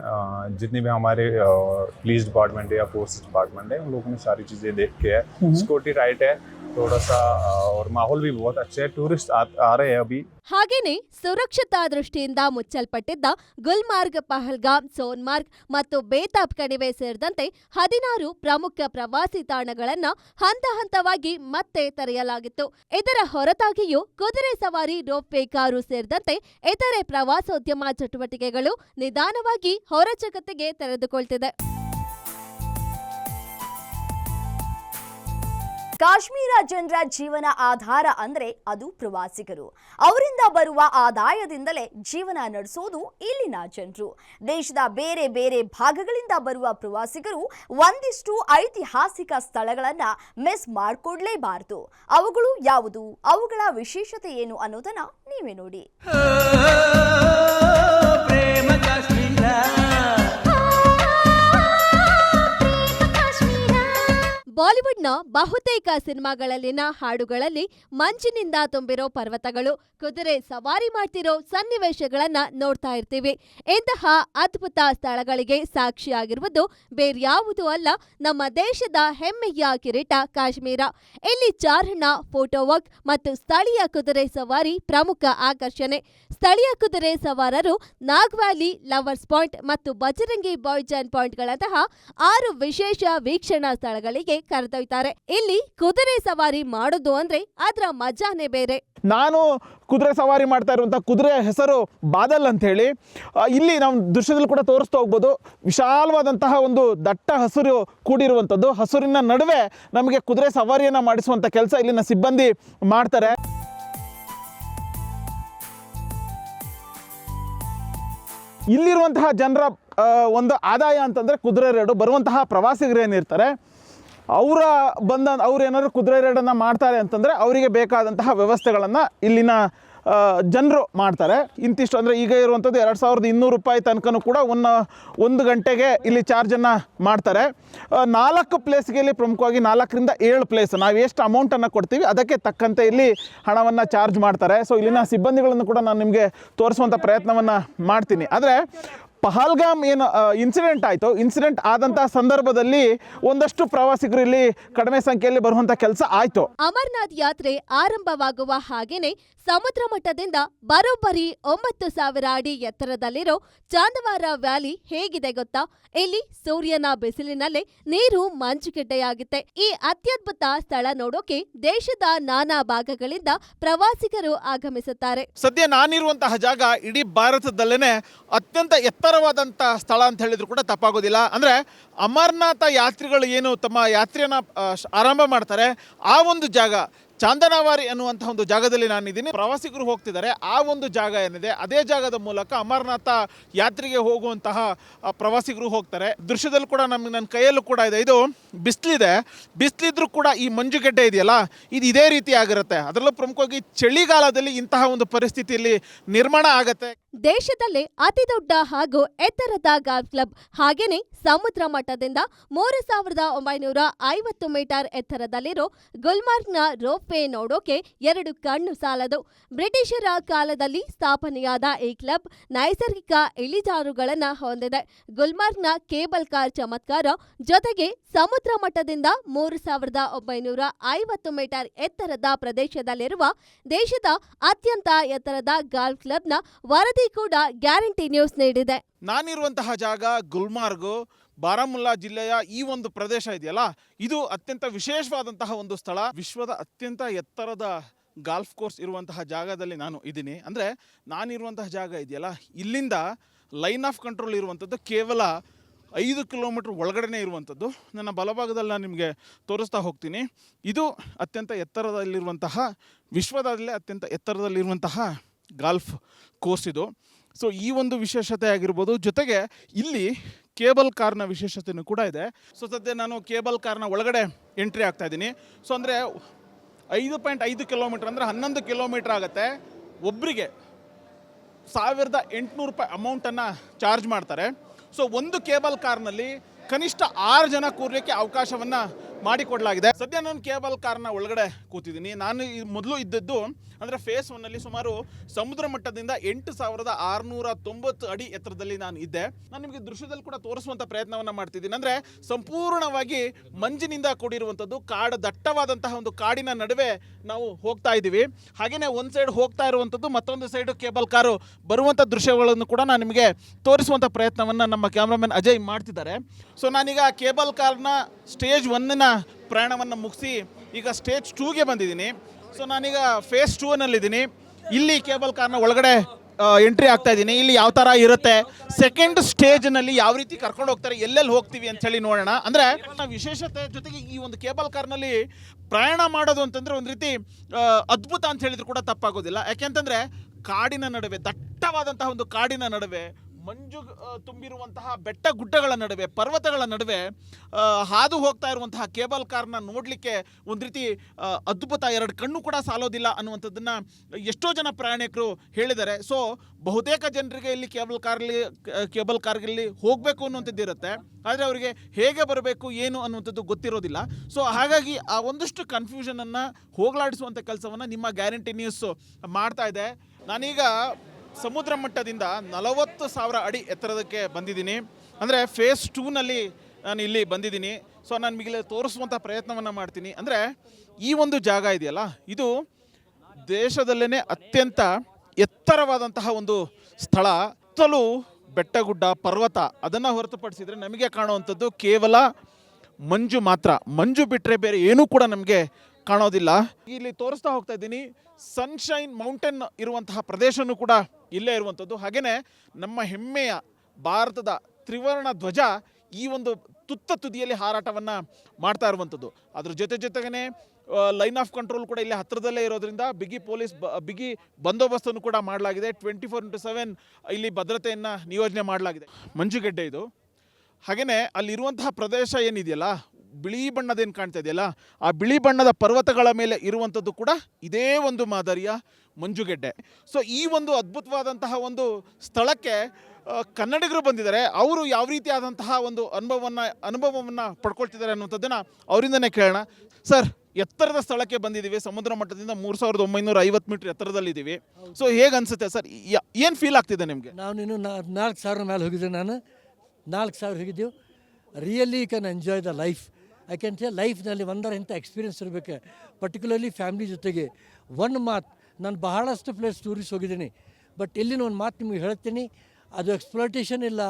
जितने भी हमारे पुलिस डिपार्टमेंट है या फोर्स डिपार्टमेंट है उन लोगों ने सारी चीज़ें देख के है। सिक्योरिटी राइट है। थोड़ा सा uh, और माहौल भी बहुत अच्छा है टूरिस्ट आ, आ रहे हैं अभी ಹಾಗೇನೆ ಸುರಕ್ಷತಾ ದೃಷ್ಟಿಯಿಂದ ಮುಚ್ಚಲ್ಪಟ್ಟಿದ್ದ ಗುಲ್ಮಾರ್ಗ್ ಪಹಲ್ಗಾಮ್ ಸೋನ್ಮಾರ್ಗ್ ಮತ್ತು ಬೇತಾಬ್ ಕಣಿವೆ ಸೇರಿದಂತೆ ಹದಿನಾರು ಪ್ರಮುಖ ಪ್ರವಾಸಿ ತಾಣಗಳನ್ನ ಹಂತ ಹಂತವಾಗಿ ಮತ್ತೆ ತೆರೆಯಲಾಗಿತ್ತು ಇದರ ಹೊರತಾಗಿಯೂ ಕುದುರೆ ಸವಾರಿ ರೋಪ್ವೇ ಕಾರು ಸೇರಿದಂತೆ ಇತರೆ ಪ್ರವಾಸೋದ್ಯಮ ಚಟುವಟಿಕೆಗಳು ನಿಧಾನವಾಗಿ ಹೊರ ಜಗತ್ತಿಗೆ ತೆರೆದುಕೊಳ್ತಿದೆ ಕಾಶ್ಮೀರ ಜನರ ಜೀವನ ಆಧಾರ ಅಂದ್ರೆ ಅದು ಪ್ರವಾಸಿಗರು. ಅವರಿಂದ ಬರುವ ಆದಾಯದಿಂದಲೇ ಜೀವನ ನಡೆಸೋದು ಇಲ್ಲಿನ ಜನರು. ದೇಶದ ಬೇರೆ ಬೇರೆ ಭಾಗಗಳಿಂದ ಬರುವ ಪ್ರವಾಸಿಗರು ಒಂದಿಷ್ಟು ಐತಿಹಾಸಿಕ ಸ್ಥಳಗಳನ್ನ ಮಿಸ್ ಮಾಡ್ಕೊಡ್ಲೇಬಾರದು. ಅವುಗಳು ಯಾವುದು? ಅವುಗಳ ವಿಶೇಷತೆ ಏನು ಅನ್ನೋದನ್ನ ನೀವೇ ನೋಡಿ. ಬಾಲಿವುಡ್ನ ಬಹುತೇಕ ಸಿನಿಮಾಗಳಲ್ಲಿನ ಹಾಡುಗಳಲ್ಲಿ ಮಂಜಿನಿಂದ ತುಂಬಿರೋ ಪರ್ವತಗಳು, ಕುದುರೆ ಸವಾರಿ ಮಾಡ್ತಿರೋ ಸನ್ನಿವೇಶಗಳನ್ನ ನೋಡ್ತಾ ಇರ್ತೀವಿ. ಇಂತಹ ಅದ್ಭುತ ಸ್ಥಳಗಳಿಗೆ ಸಾಕ್ಷಿಯಾಗಿರುವುದು ಬೇರ್ಯಾವುದೂ ಅಲ್ಲ, ನಮ್ಮ ದೇಶದ ಹೆಮ್ಮೆಯ ಕಿರೀಟ ಕಾಶ್ಮೀರ. ಇಲ್ಲಿ ಚಾರಣ ಫೋಟೋ ವಾಕ್ ಮತ್ತು ಸ್ಥಳೀಯ ಕುದುರೆ ಸವಾರಿ ಪ್ರಮುಖ ಆಕರ್ಷಣೆ. ಸ್ಥಳೀಯ ಕುದುರೆ ಸವಾರರು ನಾಗ್ವ್ಯಾಲಿ ಲವರ್ಸ್ ಪಾಯಿಂಟ್ ಮತ್ತು ಬಜರಂಗಿ ಬಾಯ್ಜಾನ್ ಪಾಯಿಂಟ್ಗಳಂತಹ ಆರು ವಿಶೇಷ ವೀಕ್ಷಣಾ ಸ್ಥಳಗಳಿಗೆ ಕರೆದೊಯ್ತಾರೆ. ಇಲ್ಲಿ ಕುದುರೆ ಸವಾರಿ ಮಾಡೋದು ಅಂದ್ರೆ ಅದರ ಮಜಾನೇ ಬೇರೆ. ನಾನು ಕುದುರೆ ಸವಾರಿ ಮಾಡ್ತಾ ಇರುವಂಥ ಕುದುರೆ ಹೆಸರು ಬಾದಲ್ ಅಂತ ಹೇಳಿ ಇಲ್ಲಿ ನಾವು ದೃಶ್ಯದಲ್ಲಿ ಕೂಡ ತೋರಿಸ್ತಾ ಹೋಗ್ಬೋದು. ವಿಶಾಲವಾದಂತಹ ಒಂದು ದಟ್ಟ ಹಸಿರು ಕೂಡಿರುವಂಥದ್ದು. ಹಸುರಿನ ನಡುವೆ ನಮಗೆ ಕುದುರೆ ಸವಾರಿಯನ್ನು ಮಾಡಿಸುವಂಥ ಕೆಲಸ ಇಲ್ಲಿನ ಸಿಬ್ಬಂದಿ ಮಾಡ್ತಾರೆ. ಇಲ್ಲಿರುವಂತಹ ಜನರ ಒಂದು ಆದಾಯ ಅಂತಂದರೆ ಕುದುರೆ ರೇಡು ಬರುವಂತಹ ಪ್ರವಾಸಿಗರು ಏನಿರ್ತಾರೆ ಅವರ ಬಂದ ಅವ್ರು ಏನಾದ್ರು ಕುದುರೆ ರೇಡನ್ನು ಮಾಡ್ತಾರೆ ಅಂತಂದರೆ ಅವರಿಗೆ ಬೇಕಾದಂತಹ ವ್ಯವಸ್ಥೆಗಳನ್ನು ಇಲ್ಲಿನ ಜನರು ಮಾಡ್ತಾರೆ. ಇಂತಿಷ್ಟು ಅಂದರೆ ಈಗ ಇರುವಂಥದ್ದು ಎರಡು ಸಾವಿರದ ಇನ್ನೂರು ರೂಪಾಯಿ ತನಕನೂ ಕೂಡ ಒಂದು ಒಂದು ಗಂಟೆಗೆ ಇಲ್ಲಿ ಚಾರ್ಜನ್ನು ಮಾಡ್ತಾರೆ. ನಾಲ್ಕು ಪ್ಲೇಸ್ಗೆ ಇಲ್ಲಿ ಪ್ರಮುಖವಾಗಿ ನಾಲ್ಕರಿಂದ ಏಳು ಪ್ಲೇಸ್ ನಾವು ಎಷ್ಟು ಅಮೌಂಟನ್ನು ಕೊಡ್ತೀವಿ ಅದಕ್ಕೆ ತಕ್ಕಂತೆ ಇಲ್ಲಿ ಹಣವನ್ನು ಚಾರ್ಜ್ ಮಾಡ್ತಾರೆ. ಸೊ ಇಲ್ಲಿನ ಸಿಬ್ಬಂದಿಗಳನ್ನು ಕೂಡ ನಾನು ನಿಮಗೆ ತೋರಿಸುವಂಥ ಪ್ರಯತ್ನವನ್ನು ಮಾಡ್ತೀನಿ. ಆದರೆ ಪಹಲ್ಗಾಮ್ ಏನು ಇನ್ಸಿಡೆಂಟ್ ಆಯಿತು. ಇನ್ಸಿಡೆಂಟ್ ಆದಂತಹ ಸಂದರ್ಭದಲ್ಲಿ ಒಂದಷ್ಟು ಪ್ರವಾಸಿಗರು ಇಲ್ಲಿ ಕಡಿಮೆ ಸಂಖ್ಯೆಯಲ್ಲಿ ಬರುವಂತ ಕೆಲಸ ಆಯಿತು. ಅಮರ್ನಾಥ್ ಯಾತ್ರೆ ಆರಂಭವಾಗುವ ಹಾಗೇನೆ ಸಮುದ್ರ ಮಟ್ಟದಿಂದ ಬರೋಬ್ಬರಿ ಒಂಬತ್ತು ಸಾವಿರ ಅಡಿ ಎತ್ತರದಲ್ಲಿರೋ ಚಾಂದವಾರ ವ್ಯಾಲಿ ಹೇಗಿದೆ ಗೊತ್ತಾ? ಇಲ್ಲಿ ಸೂರ್ಯನ ಬಿಸಿಲಿನಲ್ಲೇ ನೀರು ಮಂಜುಗಡ್ಡೆಯಾಗುತ್ತೆ. ಈ ಅತ್ಯದ್ಭುತ ಸ್ಥಳ ನೋಡೋಕೆ ದೇಶದ ನಾನಾ ಭಾಗಗಳಿಂದ ಪ್ರವಾಸಿಗರು ಆಗಮಿಸುತ್ತಾರೆ. ಸದ್ಯ ನಾನಿರುವಂತಹ ಜಾಗ ಇಡೀ ಭಾರತದಲ್ಲೇನೆ ಅತ್ಯಂತ ಎತ್ತರವಾದಂಥ ಸ್ಥಳ ಅಂತ ಹೇಳಿದ್ರು ಕೂಡ ತಪ್ಪಾಗೋದಿಲ್ಲ. ಅಂದರೆ ಅಮರನಾಥ ಯಾತ್ರಿಗಳು ಏನು ತಮ್ಮ ಯಾತ್ರೆಯನ್ನು ಆರಂಭ ಮಾಡ್ತಾರೆ, ಆ ಒಂದು ಜಾಗ, ಚಾಂದನವಾರಿ ಅನ್ನುವಂಥ ಒಂದು ಜಾಗದಲ್ಲಿ ನಾನಿದ್ದೀನಿ. ಪ್ರವಾಸಿಗರು ಹೋಗ್ತಿದ್ದಾರೆ, ಆ ಒಂದು ಜಾಗ ಏನಿದೆ, ಅದೇ ಜಾಗದ ಮೂಲಕ ಅಮರನಾಥ ಯಾತ್ರೆಗೆ ಹೋಗುವಂತಹ ಪ್ರವಾಸಿಗರು ಹೋಗ್ತಾರೆ. ದೃಶ್ಯದಲ್ಲಿ ಕೂಡ ನಮಗೆ ನನ್ನ ಕೈಯಲ್ಲೂ ಕೂಡ ಇದೆ. ಇದು ಬಿಸಿಲಿದೆ ಬಿಸಿಲಿದ್ರೂ ಕೂಡ ಈ ಮಂಜುಗಡ್ಡೆ ಇದೆಯಲ್ಲ, ಇದು ಇದೇ ರೀತಿ ಆಗಿರುತ್ತೆ. ಅದರಲ್ಲೂ ಪ್ರಮುಖವಾಗಿ ಚಳಿಗಾಲದಲ್ಲಿ ಇಂತಹ ಒಂದು ಪರಿಸ್ಥಿತಿಯಲ್ಲಿ ನಿರ್ಮಾಣ ಆಗತ್ತೆ. ದೇಶದಲ್ಲೇ ಅತಿದೊಡ್ಡ ಹಾಗೂ ಎತ್ತರದ ಗಾಲ್ಫ್ ಕ್ಲಬ್. ಹಾಗೇನೆ ಸಮುದ್ರ ಮಟ್ಟದಿಂದ ಮೂರು ಸಾವಿರದ ಒಂಬೈನೂರ ಐವತ್ತು ಮೀಟರ್ ಎತ್ತರದಲ್ಲಿರೋ ಗುಲ್ಮಾರ್ಗ್ನ ರೋಪ್ವೇ ನೋಡೋಕೆ ಎರಡು ಕಣ್ಣು ಸಾಲದು. ಬ್ರಿಟಿಷರ ಕಾಲದಲ್ಲಿ ಸ್ಥಾಪನೆಯಾದ ಈ ಕ್ಲಬ್ ನೈಸರ್ಗಿಕ ಇಳಿಜಾರುಗಳನ್ನು ಹೊಂದಿದೆ. ಗುಲ್ಮಾರ್ಗ್ನ ಕೇಬಲ್ ಕಾರ್ ಚಮತ್ಕಾರ ಜೊತೆಗೆ ಸಮುದ್ರ ಮಟ್ಟದಿಂದ ಮೂರು ಸಾವಿರದ ಒಂಬೈನೂರ ಐವತ್ತು ಮೀಟರ್ ಎತ್ತರದ ಪ್ರದೇಶದಲ್ಲಿರುವ ದೇಶದ ಅತ್ಯಂತ ಎತ್ತರದ ಗಾಲ್ಫ್ ಕ್ಲಬ್ನ ವರದಿ ಕೂಡ ಗ್ಯಾರಂಟಿ ನ್ಯೂಸ್ ನೀಡಿದೆ. ನಾನಿರುವಂತಹ ಜಾಗ ಗುಲ್ಮಾರ್ಗು, ಬಾರಾಮುಲ್ಲಾ ಜಿಲ್ಲೆಯ ಈ ಒಂದು ಪ್ರದೇಶ ಇದೆಯಲ್ಲ, ಇದು ಅತ್ಯಂತ ವಿಶೇಷವಾದಂತಹ ಒಂದು ಸ್ಥಳ. ವಿಶ್ವದ ಅತ್ಯಂತ ಎತ್ತರದ ಗಾಲ್ಫ್ ಕೋರ್ಸ್ ಇರುವಂತಹ ಜಾಗದಲ್ಲಿ ನಾನು ಇದ್ದೀನಿ. ಅಂದರೆ ನಾನಿರುವಂತಹ ಜಾಗ ಇದೆಯಲ್ಲ, ಇಲ್ಲಿಂದ ಲೈನ್ ಆಫ್ ಕಂಟ್ರೋಲ್ ಇರುವಂಥದ್ದು ಕೇವಲ ಐದು ಕಿಲೋಮೀಟ್ರ್ ಒಳಗಡೆನೇ ಇರುವಂಥದ್ದು. ನನ್ನ ಬಲಭಾಗದಲ್ಲಿ ನಾನು ನಿಮಗೆ ತೋರಿಸ್ತಾ ಹೋಗ್ತೀನಿ. ಇದು ಅತ್ಯಂತ ಎತ್ತರದಲ್ಲಿರುವಂತಹ, ವಿಶ್ವದಲ್ಲೇ ಅತ್ಯಂತ ಎತ್ತರದಲ್ಲಿರುವಂತಹ ಗಾಲ್ಫ್ ಕೋರ್ಸ್ ಇದು. ಸೊ ಈ ಒಂದು ವಿಶೇಷತೆ ಆಗಿರ್ಬೋದು. ಜೊತೆಗೆ ಇಲ್ಲಿ ಕೇಬಲ್ ಕಾರ್ನ ವಿಶೇಷತೆಯೂ ಕೂಡ ಇದೆ. ಸೊ ಸದ್ಯ ನಾನು ಕೇಬಲ್ ಕಾರ್ನ ಒಳಗಡೆ ಎಂಟ್ರಿ ಆಗ್ತಾ ಇದ್ದೀನಿ. ಸೊ ಅಂದರೆ ಐದು ಪಾಯಿಂಟ್ ಐದು ಕಿಲೋಮೀಟ್ರ್ ಅಂದರೆ ಹನ್ನೊಂದು ಕಿಲೋಮೀಟ್ರ್ ಆಗುತ್ತೆ. ಒಬ್ಬರಿಗೆ ಸಾವಿರದ ಎಂಟುನೂರು ರೂಪಾಯಿ ಅಮೌಂಟನ್ನು ಚಾರ್ಜ್ ಮಾಡ್ತಾರೆ. ಸೊ ಒಂದು ಕೇಬಲ್ ಕಾರ್ನಲ್ಲಿ ಕನಿಷ್ಠ ಆರು ಜನ ಕೂರಲಿಕ್ಕೆ ಅವಕಾಶವನ್ನು ಮಾಡಿಕೊಡಲಾಗಿದೆ. ಸದ್ಯ ನಾನು ಕೇಬಲ್ ಕಾರ್ನ ಒಳಗಡೆ ಕೂತಿದ್ದೀನಿ. ನಾನು ಮೊದಲು ಇದ್ದದ್ದು ಅಂದರೆ ಫೇಸ್ ಒನ್ನಲ್ಲಿ ಸುಮಾರು ಸಮುದ್ರ ಮಟ್ಟದಿಂದ ಎಂಟು ಸಾವಿರದ ಆರುನೂರ ತೊಂಬತ್ತು ಅಡಿ ಎತ್ತರದಲ್ಲಿ ನಾನು ಇದ್ದೆ. ನಾನು ನಿಮಗೆ ದೃಶ್ಯದಲ್ಲಿ ಕೂಡ ತೋರಿಸುವಂಥ ಪ್ರಯತ್ನವನ್ನು ಮಾಡ್ತಿದ್ದೀನಿ. ಅಂದರೆ ಸಂಪೂರ್ಣವಾಗಿ ಮಂಜಿನಿಂದ ಕೂಡಿರುವಂಥದ್ದು, ಕಾಡು ದಟ್ಟವಾದಂತಹ ಒಂದು ಕಾಡಿನ ನಡುವೆ ನಾವು ಹೋಗ್ತಾ ಇದ್ದೀವಿ. ಹಾಗೆಯೇ ಒಂದು ಸೈಡ್ ಹೋಗ್ತಾ ಇರುವಂಥದ್ದು, ಮತ್ತೊಂದು ಸೈಡು ಕೇಬಲ್ ಕಾರು ಬರುವಂಥ ದೃಶ್ಯಗಳನ್ನು ಕೂಡ ನಾನು ನಿಮಗೆ ತೋರಿಸುವಂಥ ಪ್ರಯತ್ನವನ್ನು ನಮ್ಮ ಕ್ಯಾಮ್ರಾಮನ್ ಅಜಯ್ ಮಾಡ್ತಿದ್ದಾರೆ. ಸೊ ನಾನೀಗ ಕೇಬಲ್ ಕಾರ್ನ ಸ್ಟೇಜ್ ಒನ್ನಿನ ಪ್ರಯಾಣವನ್ನು ಮುಗಿಸಿ ಈಗ ಸ್ಟೇಜ್ ಟೂಗೆ ಬಂದಿದ್ದೀನಿ. ಸೊ ನಾನೀಗ ಫೇಸ್ ಟೂನಲ್ಲಿದ್ದೀನಿ ಇಲ್ಲಿ ಕೇಬಲ್ ಕಾರ್ನ ಒಳಗಡೆ ಎಂಟ್ರಿ ಆಗ್ತಾ ಇದ್ದೀನಿ. ಇಲ್ಲಿ ಯಾವ ಥರ ಇರುತ್ತೆ? ಸೆಕೆಂಡ್ ಸ್ಟೇಜ್ನಲ್ಲಿ ಯಾವ ರೀತಿ ಕರ್ಕೊಂಡು ಹೋಗ್ತಾರೆ? ಎಲ್ಲೆಲ್ಲಿ ಹೋಗ್ತೀವಿ ಅಂತ ಹೇಳಿ ನೋಡೋಣ. ಅಂದರೆ ವಿಶೇಷತೆ ಜೊತೆಗೆ ಈ ಒಂದು ಕೇಬಲ್ ಕಾರ್ನಲ್ಲಿ ಪ್ರಯಾಣ ಮಾಡೋದು ಅಂತಂದರೆ ಒಂದು ರೀತಿ ಅದ್ಭುತ ಅಂತ ಹೇಳಿದ್ರು ಕೂಡ ತಪ್ಪಾಗೋದಿಲ್ಲ. ಯಾಕೆಂತಂದರೆ ಕಾಡಿನ ನಡುವೆ, ದಟ್ಟವಾದಂತಹ ಒಂದು ಕಾಡಿನ ನಡುವೆ ಮಂಜು ತುಂಬಿರುವಂತಹ ಬೆಟ್ಟ ಗುಡ್ಡಗಳ ನಡುವೆ, ಪರ್ವತಗಳ ನಡುವೆ ಹಾದು ಹೋಗ್ತಾ ಇರುವಂತಹ ಕೇಬಲ್ ಕಾರ್ನ ನೋಡಲಿಕ್ಕೆ ಒಂದು ರೀತಿ ಅದ್ಭುತ ಎರಡು ಕಣ್ಣು ಕೂಡ ಸಾಲೋದಿಲ್ಲ ಅನ್ನುವಂಥದ್ದನ್ನು ಎಷ್ಟೋ ಜನ ಪ್ರಯಾಣಿಕರು ಹೇಳಿದ್ದಾರೆ. ಸೊ ಬಹುತೇಕ ಜನರಿಗೆ ಇಲ್ಲಿ ಕೇಬಲ್ ಕಾರ್ಲಿ, ಕೇಬಲ್ ಕಾರ್ಗಲ್ಲಿ ಹೋಗಬೇಕು ಅನ್ನುವಂಥದ್ದು ಇರುತ್ತೆ. ಆದರೆ ಅವರಿಗೆ ಹೇಗೆ ಬರಬೇಕು, ಏನು ಅನ್ನುವಂಥದ್ದು ಗೊತ್ತಿರೋದಿಲ್ಲ. ಸೊ ಹಾಗಾಗಿ ಆ ಒಂದಷ್ಟು ಕನ್ಫ್ಯೂಷನನ್ನು ಹೋಗಲಾಡಿಸುವಂಥ ಕೆಲಸವನ್ನು ನಿಮ್ಮ ಗ್ಯಾರಂಟಿ ನ್ಯೂಸ್ ಮಾಡ್ತಾ ಇದೆ. ನಾನೀಗ ಸಮುದ್ರ ಮಟ್ಟದಿಂದ ನಲವತ್ತು ಸಾವಿರ ಅಡಿ ಎತ್ತರದಕ್ಕೆ ಬಂದಿದ್ದೀನಿ. ಅಂದರೆ ಫೇಸ್ ಟೂನಲ್ಲಿ ನಾನು ಇಲ್ಲಿ ಬಂದಿದ್ದೀನಿ. ಸೊ ನಾನು ನಿಮಗೆ ತೋರಿಸುವಂಥ ಪ್ರಯತ್ನವನ್ನು ಮಾಡ್ತೀನಿ. ಅಂದರೆ ಈ ಒಂದು ಜಾಗ ಇದೆಯಲ್ಲ, ಇದು ದೇಶದಲ್ಲೇ ಅತ್ಯಂತ ಎತ್ತರವಾದಂತಹ ಒಂದು ಸ್ಥಳ. ಸುತ್ತಲೂ ಬೆಟ್ಟಗುಡ್ಡ, ಪರ್ವತ, ಅದನ್ನು ಹೊರತುಪಡಿಸಿದರೆ ನಮಗೆ ಕಾಣುವಂಥದ್ದು ಕೇವಲ ಮಂಜು ಮಾತ್ರ. ಮಂಜು ಬಿಟ್ಟರೆ ಬೇರೆ ಏನೂ ಕೂಡ ನಮಗೆ ಕಾಣೋದಿಲ್ಲ. ಇಲ್ಲಿ ತೋರಿಸ್ತಾ ಹೋಗ್ತಾ ಇದ್ದೀನಿ ಸನ್ಶೈನ್ ಮೌಂಟೇನ್ ಇರುವಂತಹ ಪ್ರದೇಶನೂ ಕೂಡ ಇಲ್ಲೇ ಇರುವಂಥದ್ದು. ಹಾಗೆಯೇ ನಮ್ಮ ಹೆಮ್ಮೆಯ ಭಾರತದ ತ್ರಿವರ್ಣ ಧ್ವಜ ಈ ಒಂದು ತುತ್ತ ತುದಿಯಲ್ಲಿ ಹಾರಾಟವನ್ನು ಮಾಡ್ತಾ ಇರುವಂಥದ್ದು. ಅದ್ರ ಜೊತೆ ಜೊತೆಗೇ ಲೈನ್ ಆಫ್ ಕಂಟ್ರೋಲ್ ಕೂಡ ಇಲ್ಲಿ ಹತ್ತಿರದಲ್ಲೇ ಇರೋದ್ರಿಂದ ಬಿಗಿ ಪೊಲೀಸ್ ಬಿಗಿ ಬಂದೋಬಸ್ತನ್ನು ಕೂಡ ಮಾಡಲಾಗಿದೆ. ಟ್ವೆಂಟಿ ಫೋರ್ ಇಂಟು ಸೆವೆನ್ ಇಲ್ಲಿ ಭದ್ರತೆಯನ್ನು ನಿಯೋಜನೆ ಮಾಡಲಾಗಿದೆ. ಮಂಜುಗಡ್ಡೆ ಇದು. ಹಾಗೆಯೇ ಅಲ್ಲಿರುವಂತಹ ಪ್ರದೇಶ ಏನಿದೆಯಲ್ಲ ಬಿಳಿ ಬಣ್ಣದೇನು ಕಾಣ್ತಾ ಇದೆಯಲ್ಲ, ಆ ಬಿಳಿ ಬಣ್ಣದ ಪರ್ವತಗಳ ಮೇಲೆ ಇರುವಂಥದ್ದು ಕೂಡ ಇದೇ ಒಂದು ಮಾದರಿಯ ಮಂಜುಗೆಡ್ಡೆ. ಸೊ ಈ ಒಂದು ಅದ್ಭುತವಾದಂತಹ ಒಂದು ಸ್ಥಳಕ್ಕೆ ಕನ್ನಡಿಗರು ಬಂದಿದ್ದಾರೆ. ಅವರು ಯಾವ ರೀತಿಯಾದಂತಹ ಒಂದು ಅನುಭವವನ್ನು ಅನುಭವವನ್ನು ಪಡ್ಕೊಳ್ತಿದ್ದಾರೆ ಅನ್ನುವಂಥದ್ದನ್ನು ಅವರಿಂದನೇ ಕೇಳೋಣ. ಸರ್ ಎತ್ತರದ ಸ್ಥಳಕ್ಕೆ ಬಂದಿದ್ದೀವಿ. ಸಮುದ್ರ ಮಟ್ಟದಿಂದ ಮೂರು ಸಾವಿರದ ಒಂಬೈನೂರ ಐವತ್ತು ಮೀಟ್ರ್ ಎತ್ತರದಲ್ಲಿದ್ದೀವಿ. ಸೊ ಹೇಗೆ ಅನಿಸುತ್ತೆ ಸರ್? ಏನು ಫೀಲ್ ಆಗ್ತಿದೆ ನಿಮಗೆ? ನಾವು ನೀನು ನಾಲ್ಕು ಸಾವಿರ ಮೇಲೆ ಹೋಗಿದ್ದೆ ನಾನು. ನಾಲ್ಕು ಸಾವಿರ ಹೋಗಿದ್ದೆವು. Really can enjoy the life I can say ಲೈಫ್ನಲ್ಲಿ ಒಂದರ ಇಂಥ ಎಕ್ಸ್ಪೀರಿಯನ್ಸ್ ಇರಬೇಕು. ಪರ್ಟಿಕ್ಯುಲರ್ಲಿ ಫ್ಯಾಮ್ಲಿ ಜೊತೆಗೆ. ಒಂದು ಮಾತು, ನಾನು ಬಹಳಷ್ಟು ಪ್ಲೇಸ್ ಟೂರಿಸ್ಟ್ ಹೋಗಿದ್ದೀನಿ. ಬಟ್ ಇಲ್ಲಿನ ಒಂದು ಮಾತು ನಿಮಗೆ ಹೇಳ್ತೀನಿ. ಅದು ಎಕ್ಸ್ಪ್ಲೋಟೇಷನ್ ಇಲ್ಲ.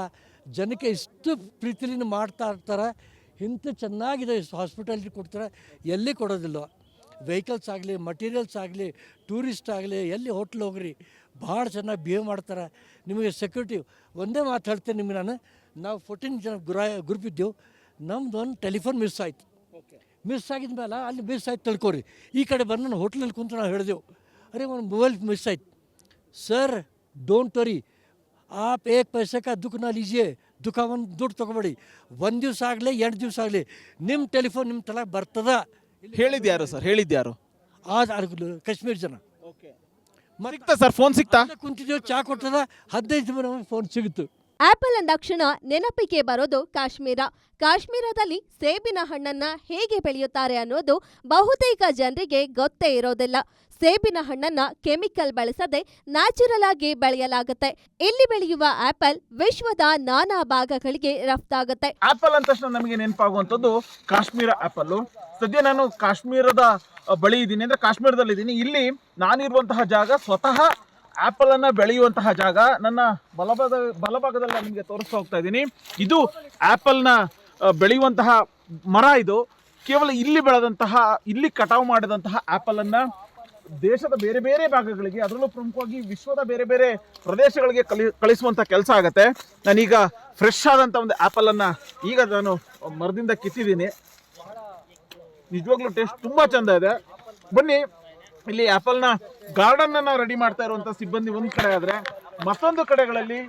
ಜನಕ್ಕೆ ಇಷ್ಟು ಪ್ರೀತಿಲಿನ ಮಾಡ್ತಾ ಇರ್ತಾರೆ. ಇಂಥ ಚೆನ್ನಾಗಿದೆ ಹಾಸ್ಪಿಟಾಲಿಟಿ ಕೊಡ್ತಾರೆ. ಎಲ್ಲಿ ಕೊಡೋದಿಲ್ಲ. ವೆಹಿಕಲ್ಸ್ ಆಗಲಿ ಮಟೀರಿಯಲ್ಸ್ ಆಗಲಿ ಟೂರಿಸ್ಟ್ ಆಗಲಿ, ಎಲ್ಲಿ ಹೋಟ್ಲ್ ಹೋಗ್ರಿ. ಭಾಳ ಚೆನ್ನಾಗಿ ಬಿಹೇವ್ ಮಾಡ್ತಾರೆ. ನಿಮಗೆ ಸೆಕ್ಯೂರಿಟಿ ಒಂದೇ ಮಾತು ಹೇಳ್ತೇನೆ ನಿಮಗೆ ನಾನು. ನಾವು ಫೋರ್ಟೀನ್ ಜನ ಗುರ ಗ್ರೂಪ್ ಇದ್ದೆವು. ನಮ್ದು ಒಂದು ಟೆಲಿಫೋನ್ ಮಿಸ್ ಆಯಿತು. ಮಿಸ್ ಆಗಿದ ಮೇಲೆ ಅಲ್ಲಿ ಮಿಸ್ ಆಯ್ತು ತಿಳ್ಕೊರಿ. ಈ ಕಡೆ ಬಂದು ನಾನು ಹೋಟ್ಲಲ್ಲಿ ಕುಂತು ನಾವು ಹೇಳಿದೆವು. ಅರೆ ಒಂದು ಮೊಬೈಲ್ ಮಿಸ್ ಆಯ್ತು. ಸರ್ ಡೋಂಟ್ ವರಿ ಆಪ್ ಏಕ್ ಪೈಸೆಕ ದುಃಖ ನಾ ಲೀಜಿಯೇ ದುಃಖ ಒಂದು ದುಡ್ಡು ತೊಗೊಬೇಡಿ. ಒಂದು ದಿವಸ ಆಗಲಿ ಎರಡು ದಿವಸ ಆಗಲಿ ನಿಮ್ಮ ಟೆಲಿಫೋನ್ ನಿಮ್ಮ ತಲಾಗ ಬರ್ತದ. ಹೇಳಿದ್ಯಾರು ಸರ್ ಹೇಳಿದ್ಯಾರು ಆ ಕಾಶ್ಮೀರ್ ಜನ. ಸಿಗ್ತಾ ಸರ್ ಫೋನ್ ಸಿಗ್ತಾ? ಕುಂತಿದ್ದೇವೆ ಚಾ ಕೊಟ್ಟದ ಹದಿನೈದು ದಿನ ಫೋನ್ ಸಿಗುತ್ತು. ಆಪಲ್ ಅಂದಾಕ್ಷಣ ನೆನಪಿಗೆ ಬರೋದು ಕಾಶ್ಮೀರ. ಕಾಶ್ಮೀರದಲ್ಲಿ ಸೇಬಿನ ಹಣ್ಣನ್ನ ಹೇಗೆ ಬೆಳೆಯುತ್ತಾರೆ ಅನ್ನೋದು ಬಹುತೇಕ ಜನರಿಗೆ ಗೊತ್ತೇ ಇರೋದಿಲ್ಲ. ಸೇಬಿನ ಹಣ್ಣನ್ನ ಕೆಮಿಕಲ್ ಬಳಸದೆ ನ್ಯಾಚುರಲ್ ಆಗಿ ಬೆಳೆಯಲಾಗುತ್ತೆ. ಇಲ್ಲಿ ಬೆಳೆಯುವ ಆಪಲ್ ವಿಶ್ವದ ನಾನಾ ಭಾಗಗಳಿಗೆ ರಫ್ತಾಗುತ್ತೆ ಆಪಲ್ ಅಂತ ನಮಗೆ ನೆನಪಾಗುವಂಥದ್ದು ಕಾಶ್ಮೀರ ಆಪಲ್ ಸದ್ಯ ನಾನು ಕಾಶ್ಮೀರದ ಬಳಿ ಇದ್ದೀನಿ. ಅಂದ್ರೆ ಕಾಶ್ಮೀರದಲ್ಲಿ ಇದ್ದೀನಿ ಇಲ್ಲಿ ನಾನಿರುವಂತಹ ಜಾಗ ಸ್ವತಃ ಆಪಲ್ ಅನ್ನ ಬೆಳೆಯುವಂತಹ ಜಾಗ ನನ್ನ ಬಲಭಾಗ ಬಲಭಾಗದಲ್ಲಿ ನಾನು ನಿಮಗೆ ತೋರಿಸ್ತಾ ಹೋಗ್ತಾ ಇದ್ದೀನಿ. ಇದು ಆಪಲ್ನ ಅ, ಬೆಳೆಯುವಂತಹ ಮರ ಇದು. ಕೇವಲ ಇಲ್ಲಿ ಬೆಳೆದಂತಹ ಇಲ್ಲಿ ಕಟಾವು ಮಾಡಿದಂತಹ ಆಪಲ್ ಅನ್ನ ದೇಶದ ಬೇರೆ ಬೇರೆ ಭಾಗಗಳಿಗೆ ಅದರಲ್ಲೂ ಪ್ರಮುಖವಾಗಿ ವಿಶ್ವದ ಬೇರೆ ಬೇರೆ ಪ್ರದೇಶಗಳಿಗೆ ಕಲಿ ಕಳಿಸುವಂಥ ಕೆಲಸ ಆಗುತ್ತೆ. ನಾನೀಗ ಫ್ರೆಶ್ ಆದಂಥ ಒಂದು ಆ್ಯಪಲನ್ನು ಈಗ ನಾನು ಮರದಿಂದ ಕಿತ್ತಿದ್ದೀನಿ. ನಿಜವಾಗ್ಲೂ ಟೇಸ್ಟ್ ತುಂಬಾ ಚೆಂದ ಇದೆ. ಬನ್ನಿ ಇಲ್ಲಿ ಆ್ಯಪಲ್ನ ಗಾರ್ಡನ್ ಅನ್ನ ರೆಡಿ ಮಾಡ್ತಾ ಇರುವಂತ ಸಿಬ್ಬಂದಿ ಒಂದು ಕಡೆ ಆದ್ರೆ ಮತ್ತೊಂದು ಕಡೆಗಳಲ್ಲಿ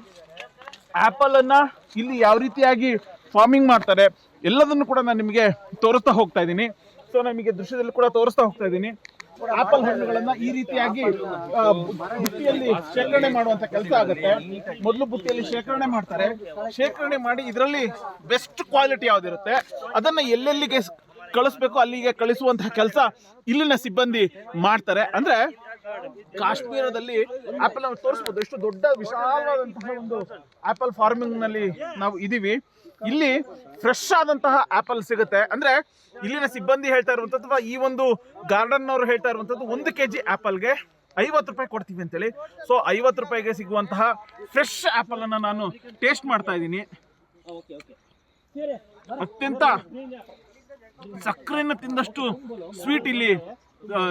ಆಪಲ್ ಅನ್ನ ಇಲ್ಲಿ ಯಾವ ರೀತಿಯಾಗಿ ಫಾರ್ಮಿಂಗ್ ಮಾಡ್ತಾರೆ ಎಲ್ಲದನ್ನು ಕೂಡ ನಾನು ನಿಮಗೆ ತೋರಿಸ್ತಾ ಹೋಗ್ತಾ ಇದ್ದೀನಿ. ಸೊ ನಮಗೆ ದೃಶ್ಯದಲ್ಲಿ ಕೂಡ ತೋರಿಸ್ತಾ ಹೋಗ್ತಾ ಇದ್ದೀನಿ. ಆಪಲ್ ಹಣ್ಣುಗಳನ್ನ ಈ ರೀತಿಯಾಗಿ ಬುಟ್ಟಿಯಲ್ಲಿ ಶೇಖರಣೆ ಮಾಡುವಂತ ಕೆಲಸ ಆಗುತ್ತೆ. ಮೊದಲು ಬುಟ್ಟಿಯಲ್ಲಿ ಶೇಖರಣೆ ಮಾಡ್ತಾರೆ. ಶೇಖರಣೆ ಮಾಡಿ ಇದರಲ್ಲಿ ಬೆಸ್ಟ್ ಕ್ವಾಲಿಟಿ ಯಾವ್ದಿರುತ್ತೆ, ಅದನ್ನ ಎಲ್ಲೆಲ್ಲಿಗೆ ಕಳಿಸ್ಬೇಕು, ಅಲ್ಲಿಗೆ ಕಳಿಸುವಂತಹ ಕೆಲಸ ಇಲ್ಲಿನ ಸಿಬ್ಬಂದಿ ಮಾಡ್ತಾರೆ. ಅಂದ್ರೆ ಕಾಶ್ಮೀರದಲ್ಲಿ ಆಪಲ್ ನಾವು ತೋರಿಸ್ಬೋದು. ಎಷ್ಟು ದೊಡ್ಡ ವಿಶಾಲವಾದಂತಹ ಒಂದು ಆಪಲ್ ಫಾರ್ಮಿಂಗ್ನಲ್ಲಿ ನಾವು ಇದೀವಿ. ಇಲ್ಲಿ ಫ್ರೆಶ್ ಆದಂತಹ ಆಪಲ್ ಸಿಗುತ್ತೆ. ಅಂದ್ರೆ ಇಲ್ಲಿನ ಸಿಬ್ಬಂದಿ ಹೇಳ್ತಾ ಇರುವಂತದ್ದು ಅಥವಾ ಈ ಒಂದು ಗಾರ್ಡನ್ ಅವರು ಹೇಳ್ತಾ ಇರುವಂತದ್ದು ಒಂದು ಕೆಜಿ ಆಪಲ್ಗೆ ಐವತ್ತು ರೂಪಾಯಿ ಕೊಡ್ತೀವಿ ಅಂತೇಳಿ. ಸೊ ಐವತ್ತು ರೂಪಾಯಿಗೆ ಸಿಗುವಂತಹ ಫ್ರೆಶ್ ಆಪಲ್ ಅನ್ನ ನಾನು ಟೇಸ್ಟ್ ಮಾಡ್ತಾ ಇದ್ದೀನಿ. ಅತ್ಯಂತ ಸಕ್ಕರೆಯನ್ನು ತಿಂದಷ್ಟು ಸ್ವೀಟ್ ಇಲ್ಲಿ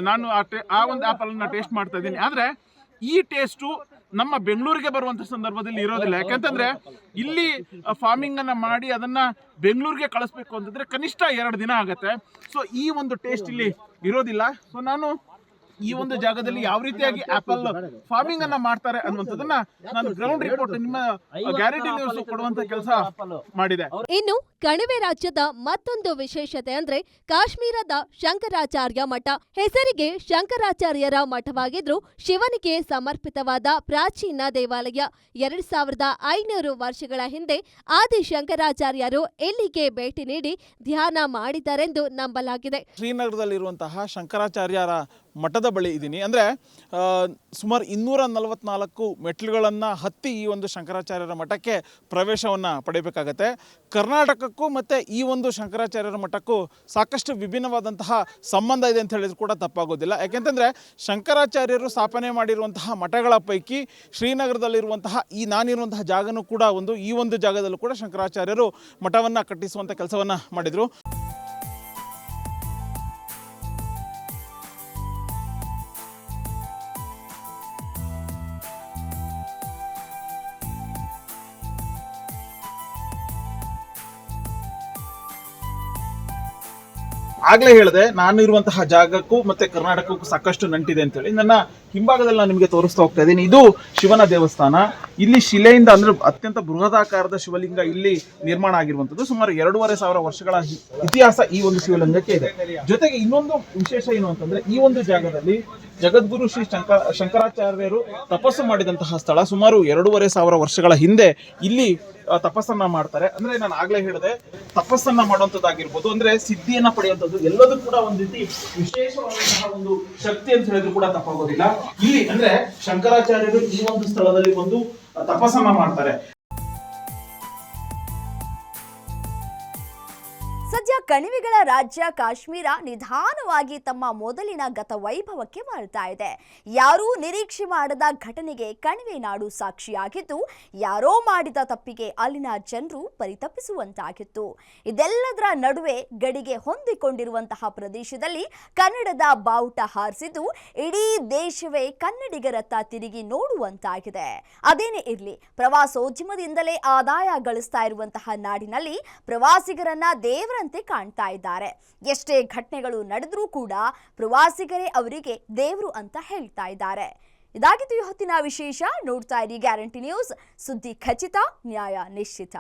ನಾನು ಆ ಟೇ- ಆ ಒಂದು ಆಪಲ್ ಅನ್ನ ಟೇಸ್ಟ್ ಮಾಡ್ತಾ ಇದ್ದೀನಿ. ಆದರೆ ಈ ಟೇಸ್ಟು ನಮ್ಮ ಬೆಂಗಳೂರಿಗೆ ಬರುವಂಥ ಸಂದರ್ಭದಲ್ಲಿ ಇರೋದಿಲ್ಲ. ಯಾಕಂತಂದ್ರೆ ಇಲ್ಲಿ ಫಾರ್ಮಿಂಗ್ ಅನ್ನ ಮಾಡಿ ಅದನ್ನ ಬೆಂಗಳೂರಿಗೆ ಕಳಿಸ್ಬೇಕು ಅಂತಂದ್ರೆ ಕನಿಷ್ಠ ಎರಡು ದಿನ ಆಗುತ್ತೆ. ಸೊ ಈ ಒಂದು ಟೇಸ್ಟ್ ಇಲ್ಲಿ ಇರೋದಿಲ್ಲ. ಸೊ ನಾನು ಈ ಒಂದು ಜಾಗದಲ್ಲಿ ಯಾವ ರೀತಿಯಾಗಿ ಆಪಲ್ ಫಾರ್ಮಿಂಗ್ ಅನ್ನ ಮಾಡ್ತಾರೆ ಅನ್ನುವಂಥದ್ದನ್ನ ನಾನು ಗ್ರೌಂಡ್ ರಿಪೋರ್ಟ್ ನಿಮ್ಮ ಗ್ಯಾರಂಟಿ ನ್ಯೂಸ್ ಕೊಡುವಂತ ಕೆಲಸ ಮಾಡಿದೆ. ಇನ್ನು ಕಣಿವೆ ರಾಜ್ಯದ ಮತ್ತೊಂದು ವಿಶೇಷತೆ ಅಂದ್ರೆ ಕಾಶ್ಮೀರದ ಶಂಕರಾಚಾರ್ಯ ಮಠ. ಹೆಸರಿಗೆ ಶಂಕರಾಚಾರ್ಯರ ಮಠವಾಗಿದ್ರು ಶಿವನಿಗೆ ಸಮರ್ಪಿತವಾದ ಪ್ರಾಚೀನ ದೇವಾಲಯ. ಎರಡ್ ಸಾವಿರದ ಐನೂರು ವರ್ಷಗಳ ಹಿಂದೆ ಆದಿ ಶಂಕರಾಚಾರ್ಯರು ಇಲ್ಲಿಗೆ ಭೇಟಿ ನೀಡಿ ಧ್ಯಾನ ಮಾಡಿದ್ದಾರೆಂದು ನಂಬಲಾಗಿದೆ. ಶ್ರೀನಗರದಲ್ಲಿರುವಂತಹ ಶಂಕರಾಚಾರ್ಯರ ಮಠದ ಬಳಿ ಇದ್ದೀನಿ. ಅಂದರೆ ಸುಮಾರು ಇನ್ನೂರ ನಲವತ್ನಾಲ್ಕು ಮೆಟ್ಲುಗಳನ್ನು ಹತ್ತಿ ಈ ಒಂದು ಶಂಕರಾಚಾರ್ಯರ ಮಠಕ್ಕೆ ಪ್ರವೇಶವನ್ನು ಪಡೆಯಬೇಕಾಗತ್ತೆ ಕರ್ನಾಟಕಕ್ಕೂ ಮತ್ತು ಈ ಒಂದು ಶಂಕರಾಚಾರ್ಯರ ಮಠಕ್ಕೂ ಸಾಕಷ್ಟು ವಿಭಿನ್ನವಾದಂತಹ ಸಂಬಂಧ ಇದೆ ಅಂತ ಹೇಳಿದ್ರು ಕೂಡ ತಪ್ಪಾಗೋದಿಲ್ಲ. ಯಾಕೆಂತಂದರೆ, ಶಂಕರಾಚಾರ್ಯರು ಸ್ಥಾಪನೆ ಮಾಡಿರುವಂತಹ ಮಠಗಳ ಪೈಕಿ ಶ್ರೀನಗರದಲ್ಲಿರುವಂತಹ ಈ ನಾನಿರುವಂತಹ ಜಾಗನೂ ಕೂಡ ಒಂದು ಈ ಒಂದು ಜಾಗದಲ್ಲೂ ಕೂಡ ಶಂಕರಾಚಾರ್ಯರು ಮಠವನ್ನು ಕಟ್ಟಿಸುವಂಥ ಕೆಲಸವನ್ನು ಮಾಡಿದರು. ಆಗ್ಲೇ ಹೇಳಿದೆ ನಾನು ಇರುವಂತಹ ಜಾಗಕ್ಕೂ ಮತ್ತೆ ಕರ್ನಾಟಕಕ್ಕೂ ಸಾಕಷ್ಟು ನಂಟಿದೆ ಅಂತೇಳಿ. ನನ್ನ ಹಿಂಭಾಗದಲ್ಲಿ ನಾನು ನಿಮಗೆ ತೋರಿಸ್ತಾ ಹೋಗ್ತಾ ಇದ್ದೀನಿ. ಇದು ಶಿವನ ದೇವಸ್ಥಾನ. ಇಲ್ಲಿ ಶಿಲೆಯಿಂದ ಅಂದ್ರೆ ಅತ್ಯಂತ ಬೃಹದಾಕಾರದ ಶಿವಲಿಂಗ ಇಲ್ಲಿ ನಿರ್ಮಾಣ ಆಗಿರುವಂತದ್ದು ಸುಮಾರು ಎರಡೂವರೆ ಸಾವಿರ ವರ್ಷಗಳ ಇತಿಹಾಸ ಈ ಒಂದು ಶಿವಲಿಂಗಕ್ಕೆ ಇದೆ. ಜೊತೆಗೆ ಇನ್ನೊಂದು ವಿಶೇಷ ಏನು ಅಂತಂದ್ರೆ ಈ ಒಂದು ಜಾಗದಲ್ಲಿ ಜಗದ್ಗುರು ಶ್ರೀ ಶಂಕರ, ಶಂಕರಾಚಾರ್ಯರು ತಪಸ್ಸು ಮಾಡಿದಂತಹ ಸ್ಥಳ ಸುಮಾರು ಎರಡೂವರೆ ಸಾವಿರ ವರ್ಷಗಳ ಹಿಂದೆ ಇಲ್ಲಿ ತಪಸ್ಸನ್ನ ಮಾಡ್ತಾರೆ. ಅಂದ್ರೆ ನಾನು ಆಗ್ಲೇ ಹೇಳಿದೆ, ತಪಸ್ಸನ್ನ ಮಾಡುವಂತದ್ದಾಗಿರ್ಬೋದು ಅಂದ್ರೆ ಸಿದ್ಧಿಯನ್ನ ಪಡೆಯುವಂಥದ್ದು ಎಲ್ಲದೂ ಕೂಡ ಒಂದು ರೀತಿ ವಿಶೇಷವಾದಂತಹ ಒಂದು ಶಕ್ತಿ ಅಂತ ಹೇಳಿದ್ರು ಕೂಡ ತಪ್ಪಾಗೋದಿಲ್ಲ. ಇಲ್ಲಿ ಅಂದ್ರೆ ಶಂಕರಾಚಾರ್ಯರು ಈ ಒಂದು ಸ್ಥಳದಲ್ಲಿ ಆ, ತಪಸ್ಸನ್ನ ಮಾಡ್ತಾರೆ. ಸದ್ಯ ಕಣಿವೆಗಳ ರಾಜ್ಯ ಕಾಶ್ಮೀರ ನಿಧಾನವಾಗಿ ತಮ್ಮ ಮೊದಲಿನ ಗತ ವೈಭವಕ್ಕೆ ಮರಳ್ತಾ ಇದೆ. ಯಾರೂ ನಿರೀಕ್ಷೆ ಮಾಡದ ಘಟನೆಗೆ ಕಣಿವೆ ನಾಡು ಸಾಕ್ಷಿಯಾಗಿದ್ದು, ಯಾರೋ ಮಾಡಿದ ತಪ್ಪಿಗೆ ಅಲ್ಲಿನ ಜನರು ಪರಿತಪಿಸುವಂತಾಗಿತ್ತು. ಇದೆಲ್ಲದರ ನಡುವೆ ಗಡಿಗೆ ಹೊಂದಿಕೊಂಡಿರುವಂತಹ ಪ್ರದೇಶದಲ್ಲಿ ಕನ್ನಡದ ಬಾವುಟ ಹಾರಿಸಿದ್ದು, ಇಡೀ ದೇಶವೇ ಕನ್ನಡಿಗರತ್ತ ತಿರುಗಿ ನೋಡುವಂತಾಗಿದೆ. ಅದೇನೇ ಇರಲಿ, ಪ್ರವಾಸೋದ್ಯಮದಿಂದಲೇ ಆದಾಯ ಗಳಿಸ್ತಾ ಇರುವಂತಹ ನಾಡಿನಲ್ಲಿ ಪ್ರವಾಸಿಗರನ್ನ ದೇವರಂತೆ ಕಾಣ್ತಾ ಇದ್ದಾರೆ. ಎಷ್ಟೇ ಘಟನೆಗಳು ನಡೆದ್ರೂ ಕೂಡ ಪ್ರವಾಸಿಗರೇ ಅವರಿಗೆ ದೇವರು ಅಂತ ಹೇಳ್ತಾ ಇದ್ದಾರೆ. ಇದಾಗಿತ್ತು ಹೊತ್ತಿನ ವಿಶೇಷ ನೋಡ್ತಾ ಇರಿ ಗ್ಯಾರಂಟಿ ನ್ಯೂಸ್. ಸುದ್ದಿ ಖಚಿತ, ನ್ಯಾಯ ನಿಶ್ಚಿತ.